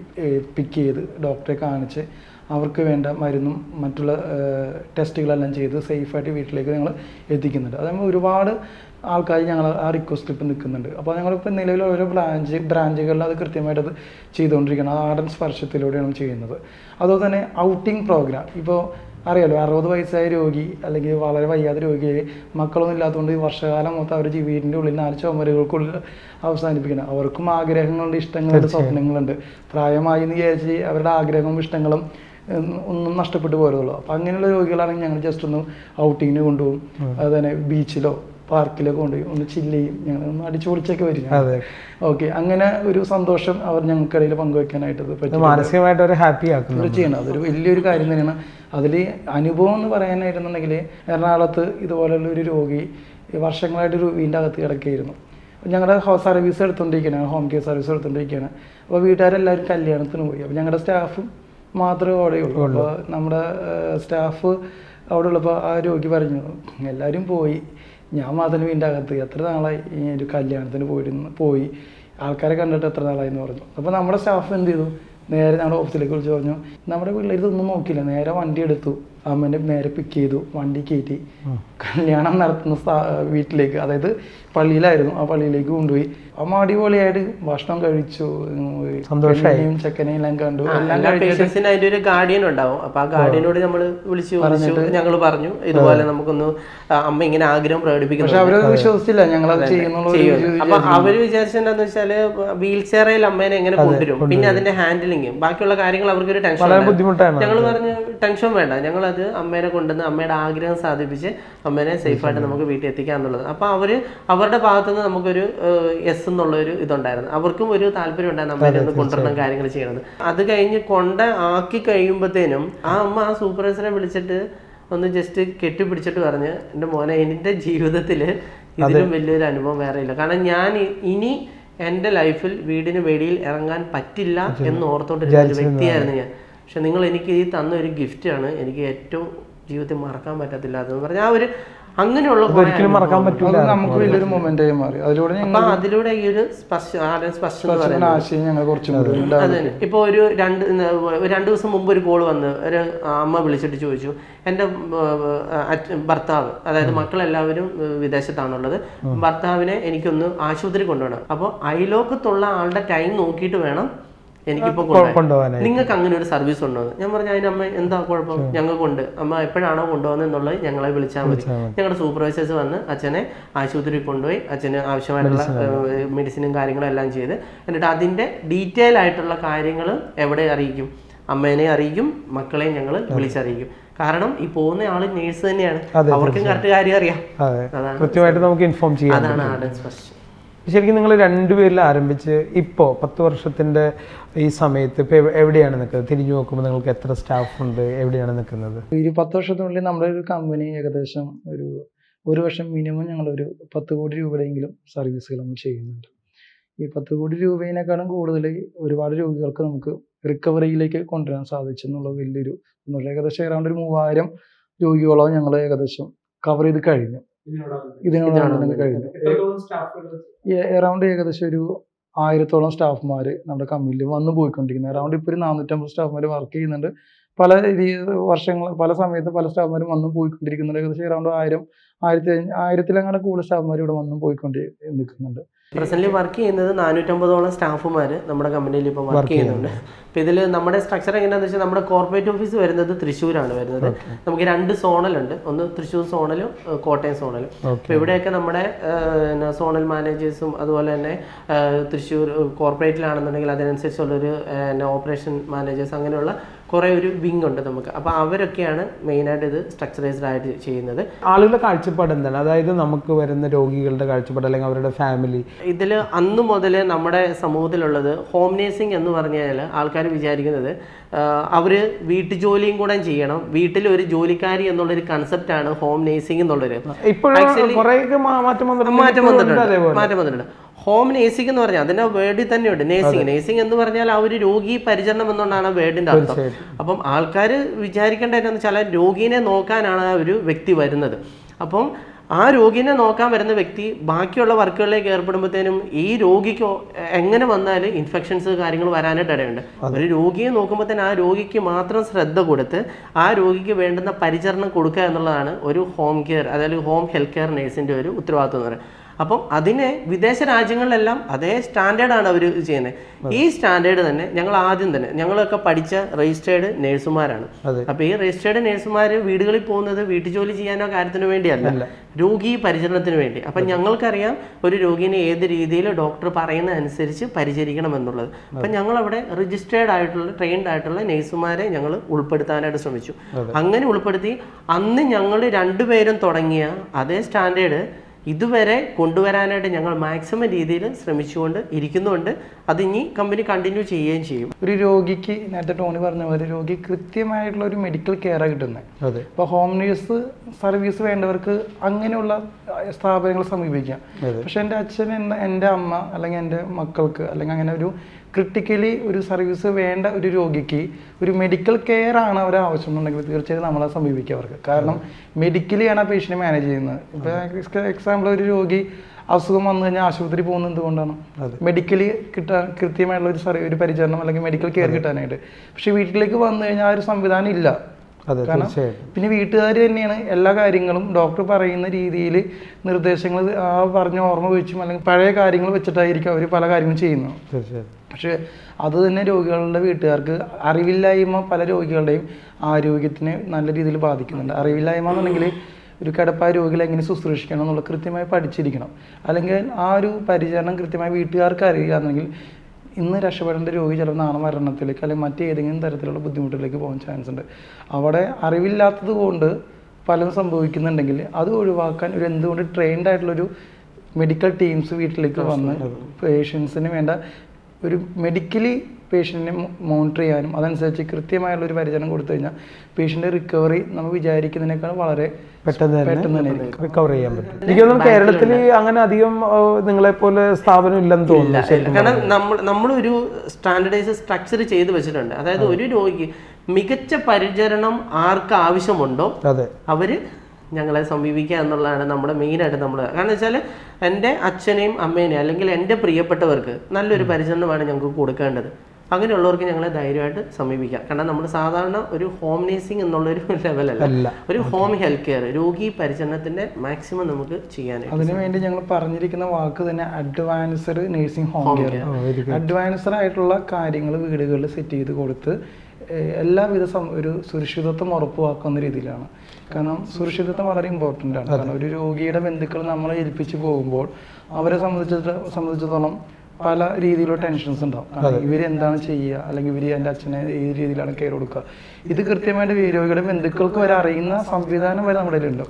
പിക്ക് ചെയ്ത് ഡോക്ടറെ കാണിച്ച് അവർക്ക് വേണ്ട മരുന്നും മറ്റുള്ള ടെസ്റ്റുകളെല്ലാം ചെയ്ത് സേഫായിട്ട് വീട്ടിലേക്ക് ഞങ്ങൾ എത്തിക്കുന്നുണ്ട്. അത് നമ്മൾ ഒരുപാട് ആൾക്കാർ ഞങ്ങൾ ആ റിക്വസ്റ്റ് ഇപ്പം നിൽക്കുന്നുണ്ട്. അപ്പോൾ ഞങ്ങളിപ്പോൾ നിലവിൽ ഓരോ ബ്രാഞ്ച് ബ്രാഞ്ചുകളിൽ അത് കൃത്യമായിട്ട് അത് ചെയ്തുകൊണ്ടിരിക്കണം ആടൻ സ്പർശത്തിലൂടെയാണ് ചെയ്യുന്നത്. അതുപോലെ തന്നെ ഔട്ടിംഗ് പ്രോഗ്രാം ഇപ്പോൾ അറിയാലോ അറുപത് വയസ്സായ രോഗി അല്ലെങ്കിൽ വളരെ വയ്യാത്ത രോഗിയെ മക്കളൊന്നും ഇല്ലാത്തതുകൊണ്ട് ഈ വർഷകാലം മൊത്തം അവർ വീടിന്റെ ഉള്ളിൽ നാല് ചുമരുകൾക്കുള്ളിൽ അവസാനിപ്പിക്കണം. അവർക്കും ആഗ്രഹങ്ങളുണ്ട് ഇഷ്ടങ്ങളുണ്ട് സ്വപ്നങ്ങളുണ്ട്. പ്രായമായി എന്ന് വിചാരിച്ച് അവരുടെ ആഗ്രഹവും ഇഷ്ടങ്ങളും ഒന്നും നഷ്ടപ്പെട്ടു പോരുള്ളൂ അപ്പം അങ്ങനെയുള്ള രോഗികളാണെങ്കിൽ ഞങ്ങൾ ജസ്റ്റ് ഒന്ന് ഔട്ടിങ്ങിന് കൊണ്ടുപോകും. അതുതന്നെ ബീച്ചിലോ പാർക്കിലോ കൊണ്ടുപോയി ഒന്ന് ചില്ല് ചെയ്യും. ഞങ്ങൾ ഒന്ന് അടിച്ചു പൊളിച്ചൊക്കെ വരും. അതെ ഓക്കെ അങ്ങനെ ഒരു സന്തോഷം അവർ ഞങ്ങൾക്കിടയിൽ പങ്കുവെക്കാനായിട്ട് പറ്റും മാനസികമായിട്ട് ഹാപ്പി ആക്കുന്നു. ചെയ്യണം അതൊരു വലിയൊരു കാര്യം തന്നെയാണ്. അതിൽ അനുഭവം എന്ന് പറയാനായിരുന്നുണ്ടെങ്കിൽ എറണാകുളത്ത് ഇതുപോലെയുള്ള ഒരു രോഗി വർഷങ്ങളായിട്ടൊരു വർഷങ്ങളായിട്ട് ഒരു വീടിന്റെ അകത്ത് കിടക്കുകയായിരുന്നു. ഞങ്ങളുടെ ഹൗസ് സർവീസ് എടുത്തുകൊണ്ടിരിക്കുകയാണ് ഹോം കെയർ സർവീസ് എടുത്തുകൊണ്ടിരിക്കുകയാണ് അപ്പോൾ വീട്ടുകാരെല്ലാവരും കല്യാണത്തിന് പോയി. അപ്പോൾ ഞങ്ങളുടെ സ്റ്റാഫും മാത്രമേ അവിടെ ഉള്ളൂ. അപ്പോൾ നമ്മുടെ സ്റ്റാഫ് അവിടെ ഉള്ളപ്പോൾ ആ രോഗി പറഞ്ഞു എല്ലാവരും പോയി. ഞാൻ മാത്രം വീടിന്റെ അകത്ത്. എത്ര നാളായി ഒരു കല്യാണത്തിന് പോയിരുന്നു പോയി. ആൾക്കാരെ കണ്ടിട്ട് എത്ര നാളായി? എന്ന് പറഞ്ഞു. അപ്പോൾ നമ്മുടെ സ്റ്റാഫ് എന്ത് ചെയ്തു? നേരെ ഞങ്ങളുടെ ഓഫീസിലേക്ക് വിളിച്ച് പറഞ്ഞു നമ്മുടെ പിള്ളേർ ഇതൊന്നും നോക്കില്ല നേരെ വണ്ടി എടുത്തു. അമ്മേനെ നേരെ പിക്ക് ചെയ്തു വണ്ടി കയറ്റി കല്യാണം നടത്തുന്ന വീട്ടിലേക്ക് അതായത് പള്ളിയിലായിരുന്നു. ആ പള്ളിയിലേക്ക് കൊണ്ടുപോയി. അമ്മ അടിപൊളിയായിട്ട് ഭക്ഷണം കഴിച്ചു. സന്തോഷം സന്തോഷായി. പെണ്ണിനെയും ചെക്കനെയും എല്ലാം കണ്ടു. എല്ലാം അതിന്റെ ഒരു ഗാർഡിയൻ ഉണ്ടാവും. അപ്പൊ ആ ഗാർഡിയനോട് നമ്മൾ വിളിച്ചു ചോദിച്ചു ഞങ്ങൾ പറഞ്ഞു ഇതുപോലെ നമുക്കൊന്ന് അമ്മ ഇങ്ങനെ ആഗ്രഹം പ്രകടിപ്പിക്കുന്നു. പക്ഷെ അവരത് വിശ്വസിച്ചില്ല. ഞങ്ങൾ അത് ഒരു ചെയ്യുന്നു. അപ്പൊ അവർ വിചാരിച്ചെന്താന്ന് വെച്ചാൽ വീൽ ചെയറിൽ അമ്മേനെ എങ്ങനെ കൊണ്ടുവരും? പിന്നെ അതിന്റെ ഹാൻഡിലിങ് ബാക്കിയുള്ള കാര്യങ്ങൾ അവർക്ക് ഒരു ടെൻഷൻ ബുദ്ധിമുട്ടാണ്. ഞങ്ങൾ പറഞ്ഞു ടെൻഷൻ വേണ്ട. ഞങ്ങളത് അമ്മേനെ കൊണ്ടുവന്ന് അമ്മയുടെ ആഗ്രഹം സാധിപ്പിച്ച് അമ്മേനെ സേഫായിട്ട് നമുക്ക് വീട്ടിൽ എത്തിക്കാം എന്നുള്ളത്. അപ്പോൾ അവർ അവരുടെ ഭാഗത്തുനിന്ന് നമുക്കൊരു എസ് എന്നുള്ളൊരു ഇതുണ്ടായിരുന്നു. അവർക്കും ഒരു താല്പര്യം ഉണ്ടായിരുന്നു അമ്മേനെ ഒന്ന് കൊണ്ടുവരണം കാര്യങ്ങൾ ചെയ്യണത് അത് കഴിഞ്ഞ് കൊണ്ട് ആക്കി കഴിയുമ്പോഴത്തേനും ആ അമ്മ ആ സൂപ്പർവൈസറെ വിളിച്ചിട്ട് ഒന്ന് ജസ്റ്റ് കെട്ടിപ്പിടിച്ചിട്ട് പറഞ്ഞ് എന്റെ മോനെ എന്റെ ജീവിതത്തിൽ ഇതിലും വലിയൊരു അനുഭവം വേറെ ഇല്ല. കാരണം ഞാൻ ഇനി എന്റെ ലൈഫിൽ വീടിന് വെടിയിൽ ഇറങ്ങാൻ പറ്റില്ല എന്ന് ഓർത്തോണ്ടിരുന്ന ഒരു വ്യക്തിയായിരുന്നു ഞാൻ. പക്ഷെ നിങ്ങൾ എനിക്ക് ഈ തന്ന ഒരു ഗിഫ്റ്റാണ് എനിക്ക് ഏറ്റവും ജീവിതത്തിൽ മറക്കാൻ പറ്റത്തില്ല അതെന്ന് പറഞ്ഞാൽ ആ ഒരു അങ്ങനെയുള്ള ഒരിക്കലും മറക്കാൻ. നമുക്ക് വലിയൊരു മൊമെന്റ് ആയി മാറി. അതിലൂടെ ഞങ്ങൾ അതിലൂടെ ഈ ഒരു സ്പർശം സ്പർശം ആശയം ഞങ്ങൾ കുറച്ചും കൂടി അത്. ഒരു രണ്ട് രണ്ടു ദിവസം മുമ്പ് ഒരു കോൾ വന്ന് ഒരു അമ്മ വിളിച്ചിട്ട് ചോദിച്ചു എന്റെ ഭർത്താവ് അതായത് മക്കളെല്ലാവരും വിദേശത്താണുള്ളത്. ഭർത്താവിനെ എനിക്കൊന്ന് ആശുപത്രി കൊണ്ടുപോകണം അപ്പോൾ അയലോക്കത്തുള്ള ആളുടെ ടൈം നോക്കിയിട്ട് വേണം എനിക്കിപ്പോ കൊണ്ടുപോകാൻ നിങ്ങൾക്ക് അങ്ങനെ ഒരു സർവീസ് ഉണ്ടോ? ഞാൻ പറഞ്ഞു അതിന് അമ്മ എന്താ കുഴപ്പം? ഞങ്ങൾക്കുണ്ട് അമ്മ എപ്പോഴാണോ കൊണ്ടുപോകുന്നത് എന്നുള്ളത് ഞങ്ങളെ വിളിച്ചാൽ മതി. ഞങ്ങളുടെ സൂപ്പർവൈസേഴ്സ് വന്ന് അച്ഛനെ ആശുപത്രിയിൽ കൊണ്ടുപോയി അച്ഛന് ആവശ്യമായിട്ടുള്ള മെഡിസിനും കാര്യങ്ങളും എല്ലാം ചെയ്ത് എന്നിട്ട് അതിന്റെ ഡീറ്റെയിൽ ആയിട്ടുള്ള കാര്യങ്ങൾ എവിടെ അറിയിക്കും? അമ്മേനെ അറിയിക്കും മക്കളെയും ഞങ്ങൾ വിളിച്ചറിയിക്കും. കാരണം ഈ പോകുന്ന ആൾ നേഴ്സ് തന്നെയാണ്. അവർക്കും കറക്റ്റ് കാര്യം അറിയാം. അതെ. അതാണ് കൃത്യമായിട്ട് നമുക്ക് ഇൻഫോം ചെയ്യാം അതാണ് ആർഡൻസ് സ്പർശം ശരിക്കും നിങ്ങൾ രണ്ടുപേരിൽ ആരംഭിച്ച് ഇപ്പോൾ പത്ത് വർഷത്തിന്റെ ഈ സമയത്ത് ഇപ്പോൾ എവിടെയാണ് നിൽക്കുന്നത്? തിരിഞ്ഞു നോക്കുമ്പോൾ നിങ്ങൾക്ക് എത്ര സ്റ്റാഫ് ഉണ്ട്? എവിടെയാണ് നിൽക്കുന്നത്? ഒരു പത്ത് വർഷത്തിനുള്ളിൽ നമ്മുടെ ഒരു കമ്പനി ഏകദേശം ഒരു ഒരു വർഷം മിനിമം ഞങ്ങളൊരു പത്ത് കോടി രൂപയുടെയെങ്കിലും സർവീസുകൾ നമ്മൾ ചെയ്യുന്നുണ്ട്. ഈ പത്ത് കോടി രൂപയിനേക്കാളും കൂടുതൽ ഒരുപാട് രോഗികൾക്ക് നമുക്ക് റിക്കവറിയിലേക്ക് കൊണ്ടുവരാൻ സാധിച്ചു എന്നുള്ളത് വലിയൊരു ഏകദേശം ഏതാണ്ട് ഒരു മൂവായിരം രോഗികളോ ഞങ്ങൾ ഏകദേശം കവർ ചെയ്ത് കഴിഞ്ഞു. ഇതിനോടാണ് കഴിഞ്ഞു എറൗണ്ട് ഏകദേശം ഒരു ആയിരത്തോളം സ്റ്റാഫ്മാർ നമ്മുടെ കമ്പനിയിൽ വന്നു പോയിക്കൊണ്ടിരിക്കുന്നത് അറൗണ്ട് ഇപ്പോൾ ഒരു നാനൂറ്റമ്പത് സ്റ്റാഫ്മാർ വർക്ക് ചെയ്യുന്നുണ്ട്. പല വർഷങ്ങൾ പല സമയത്ത് പല സ്റ്റാഫ്മാരും വന്നും പോയിക്കൊണ്ടിരിക്കുന്നുണ്ട്. ഏകദേശം അറൗണ്ട് ആയിരം ആയിരത്തി ആയിരത്തിലങ്ങനെ കൂടുതൽ സ്റ്റാഫ്മാർ ഇവിടെ വന്നും പോയിക്കൊണ്ട് നിൽക്കുന്നുണ്ട്. പ്രസന്റ് വർക്ക് ചെയ്യുന്നത് നാനൂറ്റമ്പതോളം സ്റ്റാഫുമാർ നമ്മുടെ കമ്പനിയിൽ ഇപ്പോൾ വർക്ക് ചെയ്യുന്നുണ്ട്. അപ്പോൾ ഇതിൽ നമ്മുടെ സ്ട്രക്ചർ എങ്ങനെയാണെന്ന് വെച്ചാൽ നമ്മുടെ കോർപ്പറേറ്റ് ഓഫീസ് വരുന്നത് തൃശ്ശൂരാണ് വരുന്നത്. നമുക്ക് രണ്ട് സോണലുണ്ട്. ഒന്ന് തൃശ്ശൂർ സോണലും കോട്ടയം സോണലും. അപ്പോൾ ഇവിടെയൊക്കെ നമ്മുടെ സോണൽ മാനേജേഴ്സും അതുപോലെ തന്നെ തൃശ്ശൂർ കോർപ്പറേറ്റിലാണെന്നുണ്ടെങ്കിൽ അതിനനുസരിച്ചുള്ളൊരു ഓപ്പറേഷൻ മാനേജേഴ്സ് അങ്ങനെയുള്ള കുറേ ഒരു വിങ് ഉണ്ട് നമുക്ക്. അപ്പോൾ അവരൊക്കെയാണ് മെയിനായിട്ട് ഇത് സ്ട്രക്ചറൈസ്ഡ് ആയിട്ട് ചെയ്യുന്നത്. ആളുകളുടെ കാഴ്ചപ്പാട് എന്താണ്? അതായത് നമുക്ക് വരുന്ന രോഗികളുടെ കാഴ്ചപ്പാട് അല്ലെങ്കിൽ അവരുടെ ഫാമിലി ഇതിൽ അന്ന് മുതൽ നമ്മുടെ സമൂഹത്തിലുള്ളത് ഹോം നേഴ്സിംഗ് എന്ന് പറഞ്ഞാൽ ആൾക്കാർ വിചാരിക്കുന്നത് അവർ വീട്ടുജോലിയും കൂടെ ചെയ്യണം. വീട്ടിൽ ഒരു ജോലിക്കാരി എന്നുള്ളൊരു കൺസെപ്റ്റാണ് ഹോം നേഴ്സിംഗ് എന്നുള്ളൊരു. മാറ്റം വന്നിട്ടുണ്ട്. മാറ്റം വന്നിട്ടുണ്ട്. ഹോം നേഴ്സിംഗ് എന്ന് പറഞ്ഞാൽ അതിന്റെ വേർഡിൽ തന്നെയുണ്ട്. നേഴ്സിംഗ് നേഴ്സിംഗ് എന്ന് പറഞ്ഞാൽ ആ ഒരു രോഗി പരിചരണം എന്നുകൊണ്ടാണ് ആ വേർഡിന്റെ അർത്ഥം. അപ്പം ആൾക്കാർ വിചാരിക്കേണ്ട എന്താണെന്ന് വെച്ചാൽ രോഗീനെ നോക്കാനാണ് ആ ഒരു വ്യക്തി വരുന്നത്. അപ്പം ആ രോഗീനെ നോക്കാൻ വരുന്ന വ്യക്തി ബാക്കിയുള്ള വർക്കുകളിലേക്ക് ഏർപ്പെടുമ്പോഴത്തേനും ഈ രോഗിക്ക് എങ്ങനെ വന്നാൽ ഇൻഫെക്ഷൻസ് കാര്യങ്ങൾ വരാനായിട്ട് ഇടയുണ്ട്. ഒരു രോഗിയെ നോക്കുമ്പോൾ തന്നെ ആ രോഗിക്ക് മാത്രം ശ്രദ്ധ കൊടുത്ത് ആ രോഗിക്ക് വേണ്ടുന്ന പരിചരണം കൊടുക്കുക എന്നുള്ളതാണ് ഒരു ഹോം കെയർ അതായത് ഹോം ഹെൽത്ത് കെയർ നേഴ്സിന്റെ ഒരു ഉത്തരവാദിത്വം എന്ന് പറയുന്നത്. അപ്പം അതിനെ വിദേശ രാജ്യങ്ങളിലെല്ലാം അതേ സ്റ്റാൻഡേർഡാണ് അവർ ചെയ്യുന്നത്. ഈ സ്റ്റാൻഡേർഡ് തന്നെ ഞങ്ങൾ ആദ്യം തന്നെ ഞങ്ങളൊക്കെ പഠിച്ച രജിസ്റ്റേർഡ് നഴ്സുമാരാണ്. അപ്പോൾ അപ്പൊ ഈ രജിസ്റ്റേർഡ് നഴ്സുമാർ വീടുകളിൽ പോകുന്നത് വീട്ടു ജോലി ചെയ്യാനോ കാര്യത്തിനു വേണ്ടിയല്ല. രോഗി പരിചരണത്തിന് വേണ്ടി. അപ്പം ഞങ്ങൾക്കറിയാം ഒരു രോഗിനെ ഏത് രീതിയിൽ ഡോക്ടർ പറയുന്ന അനുസരിച്ച് പരിചരിക്കണം എന്നുള്ളത്. അപ്പം ഞങ്ങൾ അവിടെ രജിസ്റ്റേർഡ് ആയിട്ടുള്ള ട്രെയിൻഡ് ആയിട്ടുള്ള നഴ്സുമാരെ ഞങ്ങൾ ഉൾപ്പെടുത്താനായിട്ട് ശ്രമിച്ചു. അങ്ങനെ ഉൾപ്പെടുത്തി അന്ന് ഞങ്ങൾ രണ്ടുപേരും തുടങ്ങിയ അതേ സ്റ്റാൻഡേർഡ് ഇതുവരെ കൊണ്ടുവരാനായിട്ട് ഞങ്ങൾ മാക്സിമം രീതിയിൽ ശ്രമിച്ചുകൊണ്ട് ഇരിക്കുന്നുണ്ട്. അത് ഇനി കമ്പനി കണ്ടിന്യൂ ചെയ്യുകയും ചെയ്യും. ഒരു രോഗിക്ക് നേരത്തെ ടോണി പറഞ്ഞ പോലെ രോഗി കൃത്യമായിട്ടുള്ള ഒരു മെഡിക്കൽ കെയർ കിട്ടുന്നത്. അതെ. ഇപ്പോൾ ഹോം നേഴ്സ് സർവീസ് വേണ്ടവർക്ക് അങ്ങനെയുള്ള സ്ഥാപനങ്ങളെ സ്ഥാപനങ്ങൾ സമീപിക്കാം. പക്ഷെ എന്റെ അച്ഛൻ എന്ന എന്റെ അമ്മ അല്ലെങ്കിൽ എന്റെ മക്കൾക്ക് അല്ലെങ്കിൽ അങ്ങനെ ഒരു ക്രിട്ടിക്കലി ഒരു സർവീസ് വേണ്ട ഒരു രോഗിക്ക് ഒരു മെഡിക്കൽ കെയർ ആണ് അവർ ആവശ്യം എന്നുണ്ടെങ്കിൽ തീർച്ചയായും നമ്മളെ സമീപിക്കുക അവർക്ക്. കാരണം മെഡിക്കലി ആണ് ആ പേഷ്യനെ മാനേജ് ചെയ്യുന്നത്. ഇപ്പോൾ എക്സാമ്പിൾ ഒരു രോഗി അസുഖം വന്നു കഴിഞ്ഞാൽ ആശുപത്രി പോകുന്നത് എന്തുകൊണ്ടാണ്? മെഡിക്കലി കിട്ടാൻ കൃത്യമായിട്ടുള്ള ഒരു സർവീ ഒരു പരിചരണം അല്ലെങ്കിൽ മെഡിക്കൽ കെയർ കിട്ടാനായിട്ട്. പക്ഷേ വീട്ടിലേക്ക് വന്നു കഴിഞ്ഞാൽ ആ ഒരു സംവിധാനം ഇല്ല. കാരണം പിന്നെ വീട്ടുകാർ തന്നെയാണ് എല്ലാ കാര്യങ്ങളും ഡോക്ടർ പറയുന്ന രീതിയിൽ നിർദ്ദേശങ്ങൾ ആ പറഞ്ഞ ഓർമ്മ വെച്ചും അല്ലെങ്കിൽ പഴയ കാര്യങ്ങൾ വെച്ചിട്ടായിരിക്കും അവർ പല കാര്യങ്ങളും ചെയ്യുന്നത്. തീർച്ചയായിട്ടും. പക്ഷേ അത് തന്നെ രോഗികളുടെ വീട്ടുകാർക്ക് അറിവില്ലായ്മ പല രോഗികളുടെയും ആരോഗ്യത്തിനെ നല്ല രീതിയിൽ ബാധിക്കുന്നുണ്ട്. അറിവില്ലായ്മ എന്നുണ്ടെങ്കിൽ ഒരു കിടപ്പായ രോഗികളെ എങ്ങനെ ശുശ്രൂഷിക്കണം എന്നുള്ള കൃത്യമായി പഠിച്ചിരിക്കണം. അല്ലെങ്കിൽ ആ ഒരു പരിചരണം കൃത്യമായി വീട്ടുകാർക്ക് അറിയില്ല എന്നെങ്കിൽ ഇന്ന് രക്ഷപ്പെടേണ്ട രോഗി ചിലപ്പോൾ നാളെ മരണത്തിലേക്ക് അല്ലെങ്കിൽ മറ്റേതെങ്കിലും തരത്തിലുള്ള ബുദ്ധിമുട്ടിലേക്ക് പോകാൻ ചാൻസ് ഉണ്ട്. അവിടെ അറിവില്ലാത്തത് കൊണ്ട് പലതും സംഭവിക്കുന്നുണ്ടെങ്കിൽ അത് ഒഴിവാക്കാൻ ഒരു എന്തുകൊണ്ട് ട്രെയിൻഡ് ആയിട്ടുള്ളൊരു മെഡിക്കൽ ടീംസ് വീട്ടിലേക്ക് വന്ന് പേഷ്യൻസിന് വേണ്ട ഒരു മെഡിക്കലി പേഷ്യന്റിനെ മോണിറ്റർ ചെയ്യാനും അതനുസരിച്ച് കൃത്യമായുള്ള ഒരു പരിചരണം കൊടുത്തു കഴിഞ്ഞാൽ പേഷ്യന്റെ റിക്കവറി നമ്മൾ വിചാരിക്കുന്നതിനേക്കാൾ വളരെ പെട്ടെന്ന് പെട്ടെന്ന് റിക്കവർ ചെയ്യാൻ പറ്റും. എനിക്ക് തോന്നുന്നു കേരളത്തിൽ അങ്ങനെ അധികം നിങ്ങളെ പോലെ സ്ഥാപനം ഇല്ലെന്ന് തോന്നുന്നു കാരണം നമ്മൾ നമ്മളൊരു സ്റ്റാൻഡർഡൈസ് സ്ട്രക്ചർ ചെയ്ത് വെച്ചിട്ടുണ്ട്. അതായത് ഒരു രോഗിക്ക് മികച്ച പരിചരണം ആർക്ക് ആവശ്യമുണ്ടോ അതെ. അവർ ഞങ്ങളെ സമീപിക്കുക എന്നുള്ളതാണ് നമ്മുടെ മെയിനായിട്ട് നമ്മൾ. കാരണം വെച്ചാൽ എന്റെ അച്ഛനെയും അമ്മേനെയും അല്ലെങ്കിൽ എന്റെ പ്രിയപ്പെട്ടവർക്ക് നല്ലൊരു പരിചരണമാണ് ഞങ്ങൾക്ക് കൊടുക്കേണ്ടത്. അങ്ങനെയുള്ളവർക്ക് ഞങ്ങളെ ധൈര്യമായിട്ട് സമീപിക്കാം. കാരണം നമ്മൾ സാധാരണ ഒരു ഹോം നേഴ്സിംഗ് എന്നുള്ളൊരു ലെവലല്ല ഒരു ഹോം ഹെൽത്ത് കെയർ രോഗി പരിചരണത്തിന്റെ മാക്സിമം നമുക്ക് ചെയ്യാനായിട്ട് അതിനുവേണ്ടി ഞങ്ങൾ പറഞ്ഞിരിക്കുന്ന വാക്ക് തന്നെ advanced nursing home care advanced ആയിട്ടുള്ള കാര്യങ്ങൾ വീടുകളിൽ സെറ്റ് ചെയ്ത് കൊടുത്ത് എല്ലാവിധ ഒരു സുരക്ഷിതത്വം ഉറപ്പുവാക്കുന്ന രീതിയിലാണ്. കാരണം സുരക്ഷിതത്വം വളരെ ഇമ്പോർട്ടന്റ് ആണ്. കാരണം ഒരു രോഗിയുടെ ബന്ധുക്കൾ നമ്മളെ ഏൽപ്പിച്ച് പോകുമ്പോൾ അവരെ സംബന്ധിച്ചിട്ട് സംബന്ധിച്ചിടത്തോളം പല രീതിയിലുള്ള ടെൻഷൻസ് ഉണ്ടാവും. ഇവർ എന്താണ് ചെയ്യുക? അല്ലെങ്കിൽ ഇവർ എന്റെ അച്ഛനെ ഏത് രീതിയിലാണ് കെയർ കൊടുക്കുക? ഇത് കൃത്യമായിട്ട് രോഗിയുടെ ബന്ധുക്കൾക്ക് വരെ അറിയുന്ന സംവിധാനം വരെ നമ്മുടെ ഉണ്ട്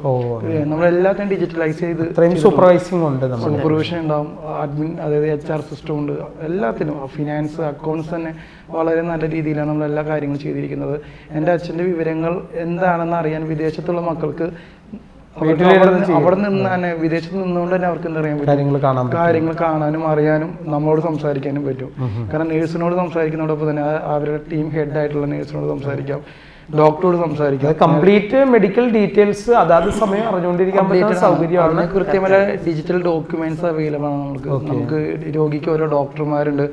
നമ്മളെല്ലാത്തിനും ഡിജിറ്റലൈസ് ചെയ്ത് സൂപ്പർവൈസിംഗ് ഉണ്ട് സൂപ്പർവിഷൻ ഉണ്ടാവും. അഡ്മിൻ അതായത് എച്ച് ആർ സിസ്റ്റം ഉണ്ട്. എല്ലാത്തിനും. ഫിനാൻസ് അക്കൗണ്ട്സ് തന്നെ വളരെ നല്ല രീതിയിലാണ് നമ്മൾ എല്ലാ കാര്യങ്ങളും ചെയ്തിരിക്കുന്നത്. എന്റെ അച്ഛന്റെ വിവരങ്ങൾ എന്താണെന്ന് അറിയാൻ വിദേശത്തുള്ള മക്കൾക്ക് അവിടെ നിന്ന് തന്നെ വിദേശത്ത് നിന്നുകൊണ്ട് തന്നെ അവർക്ക് എന്തറിയാൻ പറ്റും? കാര്യങ്ങൾ കാണാൻ കാര്യങ്ങൾ കാണാനും അറിയാനും നമ്മളോട് സംസാരിക്കാനും പറ്റും. കാരണം നേഴ്സിനോട് സംസാരിക്കുന്നതോടൊപ്പം തന്നെ അവരുടെ ടീം ഹെഡ് ആയിട്ടുള്ള നേഴ്സിനോട് സംസാരിക്കാം. ഡോക്ടറോട് സംസാരിക്കാം. കംപ്ലീറ്റ് മെഡിക്കൽ ഡീറ്റെയിൽസ് അതാത് സമയം അറിഞ്ഞുകൊണ്ടിരിക്കാൻ പറ്റുന്ന സൗകര്യമാണ്. കൃത്യമായ ഡിജിറ്റൽ ഡോക്യുമെന്റ്സ് അവൈലബിൾ ആണ് നമുക്ക്. നമുക്ക് രോഗിക്ക് ഓരോ ഡോക്ടർമാരുണ്ട്.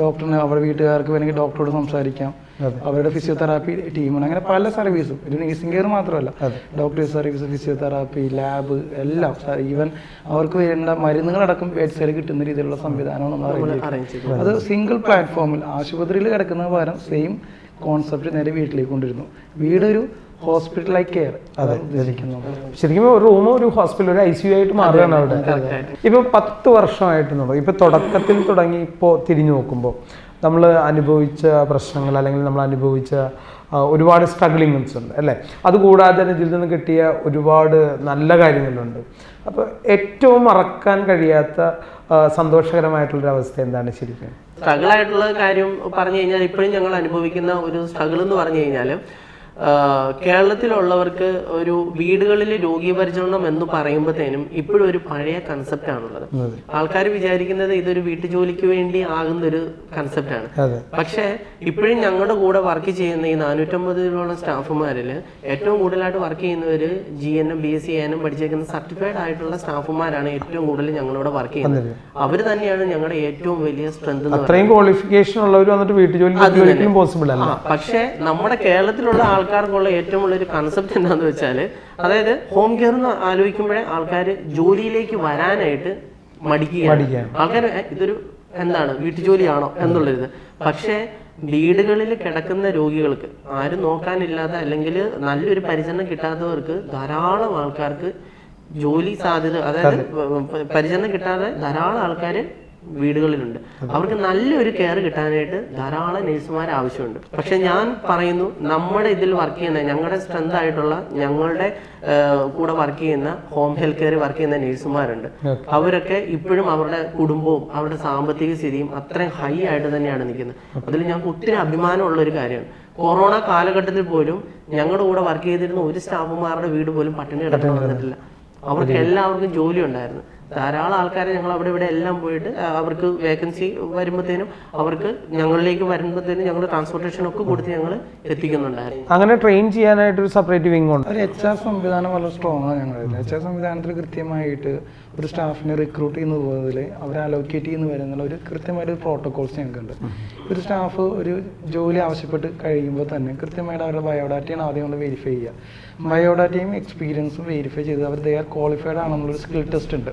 ഡോക്ടറിന് അവരുടെ വീട്ടുകാർക്ക് വേണമെങ്കിൽ ഡോക്ടറോട് സംസാരിക്കാം. അവരുടെ ഫിസിയോതെറാപ്പി ടീമാണ് അങ്ങനെ പല സർവീസും ഒരു നേഴ്സിംഗ് കെയർ മാത്രമല്ല. ഡോക്ടേഴ്സ് സർവീസ് ഫിസിയോതെറാപ്പി ലാബ് എല്ലാം. ഈവൻ അവർക്ക് വേണ്ട മരുന്നുകളടക്കം ബെഡ് സൈഡ് കിട്ടുന്ന രീതിയിലുള്ള സംവിധാനമാണ് നമ്മൾ അത് സിംഗിൾ പ്ലാറ്റ്ഫോമിൽ ആശുപത്രിയിൽ കിടക്കുന്ന പകരം സെയിം കോൺസെപ്റ്റ് നേരെ വീട്ടിലേക്ക് കൊണ്ടിരുന്നു വീടൊരു ഹോസ്പിറ്റലായി കെയർ ശരിക്കും ഒരു റൂം ഒരു ഹോസ്പിറ്റൽ ഒരു ഐ സി യു ആയിട്ട് മാറുകയാണ് അവിടെ. ഇപ്പൊ പത്ത് വർഷമായിട്ടുണ്ടോ ഇപ്പൊ തുടക്കത്തിൽ തുടങ്ങി ഇപ്പോ തിരിഞ്ഞു നോക്കുമ്പോൾ നമ്മൾ അനുഭവിച്ച പ്രശ്നങ്ങൾ അല്ലെങ്കിൽ നമ്മൾ അനുഭവിച്ച ഒരുപാട് സ്ട്രഗ്ലിങ്സ് ഉണ്ട് അല്ലേ? അതുകൂടാതെ തന്നെ ഇതിൽ നിന്ന് കിട്ടിയ ഒരുപാട് നല്ല കാര്യങ്ങളുണ്ട്. അപ്പോൾ ഏറ്റവും മറക്കാൻ കഴിയാത്ത സന്തോഷകരമായിട്ടുള്ളൊരു അവസ്ഥ എന്താണ് ശരിക്കും? സ്ട്രഗിൾ ആയിട്ടുള്ള കാര്യം പറഞ്ഞു കഴിഞ്ഞാൽ ഇപ്പോഴും ഞങ്ങൾ അനുഭവിക്കുന്ന ഒരു സ്ട്രഗിൾ എന്ന് പറഞ്ഞു കഴിഞ്ഞാൽ കേരളത്തിലുള്ളവർക്ക് ഒരു വീടുകളിൽ രോഗി പരിചരണം എന്ന് പറയുമ്പോഴത്തേനും ഇപ്പോഴും ഒരു പഴയ കൺസെപ്റ്റ് ആണുള്ളത്. ആൾക്കാർ വിചാരിക്കുന്നത് ഇതൊരു വീട്ടുജോലിക്ക് വേണ്ടി ആകുന്ന ഒരു കൺസെപ്റ്റ് ആണ് പക്ഷെ ഇപ്പോഴും ഞങ്ങളുടെ കൂടെ വർക്ക് ചെയ്യുന്ന ഈ നാനൂറ്റമ്പതിലോളം സ്റ്റാഫുമാരിൽ ഏറ്റവും കൂടുതലായിട്ട് വർക്ക് ചെയ്യുന്നവർ G N M B S C എനും പഠിച്ചേക്കുന്ന സർട്ടിഫൈഡ് ആയിട്ടുള്ള സ്റ്റാഫുമാരാണ് ഏറ്റവും കൂടുതൽ ഞങ്ങളോട് വർക്ക് ചെയ്യുന്നത്. അവർ തന്നെയാണ് ഞങ്ങളുടെ ഏറ്റവും വലിയ സ്ട്രെങ്ത് അത്രയും ക്വാളിഫിക്കേഷൻ ഉള്ളവർ വന്നിട്ട് ഒരിക്കലും പോസിബിൾ അല്ല. പക്ഷേ നമ്മുടെ കേരളത്തിലുള്ള ആൾക്കാർക്കുള്ള ഏറ്റവും ഉള്ളൊരു കൺസെപ്റ്റ് എന്താന്ന് വെച്ചാൽ അതായത് ഹോം കെയർ എന്ന് ആലോചിക്കുമ്പോഴേ ആൾക്കാർ ജോലിയിലേക്ക് വരാനായിട്ട് മടിക്കുകയാണ്. ആൾക്കാർ ഇതൊരു എന്താണ്? വീട്ടുജോലിയാണോ? എന്നുള്ളത് പക്ഷേ വീടുകളിൽ കിടക്കുന്ന രോഗികൾക്ക് ആരും നോക്കാനില്ലാത്ത അല്ലെങ്കിൽ നല്ലൊരു പരിചരണം കിട്ടാത്തവർക്ക് ധാരാളം ആൾക്കാർക്ക് ജോലി സാധ്യത അതായത് പരിചരണം കിട്ടാതെ ധാരാളം ആൾക്കാർ വീടുകളിലുണ്ട്. അവർക്ക് നല്ലൊരു കെയർ കിട്ടാനായിട്ട് ധാരാളം നഴ്സുമാർ ആവശ്യമുണ്ട്. പക്ഷെ ഞാൻ പറയുന്നു നമ്മുടെ ഇതിൽ വർക്ക് ചെയ്യുന്ന ഞങ്ങളുടെ സ്ട്രെങ്ത് ആയിട്ടുള്ള ഞങ്ങളുടെ കൂടെ വർക്ക് ചെയ്യുന്ന ഹോം ഹെൽത്ത് കെയർ വർക്ക് ചെയ്യുന്ന നഴ്സുമാരുണ്ട് അവരൊക്കെ ഇപ്പോഴും അവരുടെ കുടുംബവും അവരുടെ സാമ്പത്തിക സ്ഥിതിയും അത്രയും ഹൈ ആയിട്ട് തന്നെയാണ് നിൽക്കുന്നത്. അതിൽ ഞങ്ങൾക്ക് ഒത്തിരി അഭിമാനമുള്ള ഒരു കാര്യമാണ്. കൊറോണ കാലഘട്ടത്തിൽ പോലും ഞങ്ങളുടെ കൂടെ വർക്ക് ചെയ്തിരുന്ന ഒരു സ്റ്റാഫുമാരുടെ വീട് പോലും പട്ടിണി കിടക്കാൻ വന്നിട്ടില്ല. അവർക്ക് എല്ലാവർക്കും ജോലി ഉണ്ടായിരുന്നു. ധാരാളം ആൾക്കാരെ ഞങ്ങൾ അവിടെ ഇവിടെ എല്ലാം പോയിട്ട് അവർക്ക് വേക്കൻസി വരുമ്പോഴത്തേനും അവർക്ക് ഞങ്ങളിലേക്ക് വരുമ്പോഴത്തേനും ഞങ്ങൾ ട്രാൻസ്പോർട്ടേഷൻ ഒക്കെ കൊടുത്ത് ഞങ്ങൾ എത്തിക്കുന്നുണ്ടായിരുന്നു. അങ്ങനെ ട്രെയിൻ ചെയ്യാനായിട്ട് ഒരു സെപ്പറേറ്റ് വിങ് ഉണ്ട്. ഒരു എച്ച് ആർ സംവിധാനം വളരെ സ്ട്രോങ് ആണ് ഞങ്ങളുടെ എച്ച് ആർ സംവിധാനത്തിൽ കൃത്യമായിട്ട് ഒരു സ്റ്റാഫിനെ റിക്രൂട്ട് ചെയ്യുന്ന പോകുന്നതിൽ അവരെ അലോക്കേറ്റ് ചെയ്യുന്ന വരുന്നുള്ള ഒരു കൃത്യമായിട്ട് ഒരു പ്രോട്ടോകോൾസ് ഞങ്ങൾക്കുണ്ട്. ഒരു സ്റ്റാഫ് ഒരു ജോലി ആവശ്യപ്പെട്ട് കഴിയുമ്പോൾ തന്നെ കൃത്യമായിട്ട് അവരുടെ ബയോഡാറ്റയാണ് ആദ്യം നമ്മൾ വെരിഫൈ ചെയ്യുക. ബയോഡാറ്റയും എക്സ്പീരിയൻസും വെരിഫൈ ചെയ്ത് അവർ ദേ ആർ ക്വാളിഫൈഡ് ആണെന്നുള്ളൊരു സ്കിൽ ടെസ്റ്റ് ഉണ്ട്.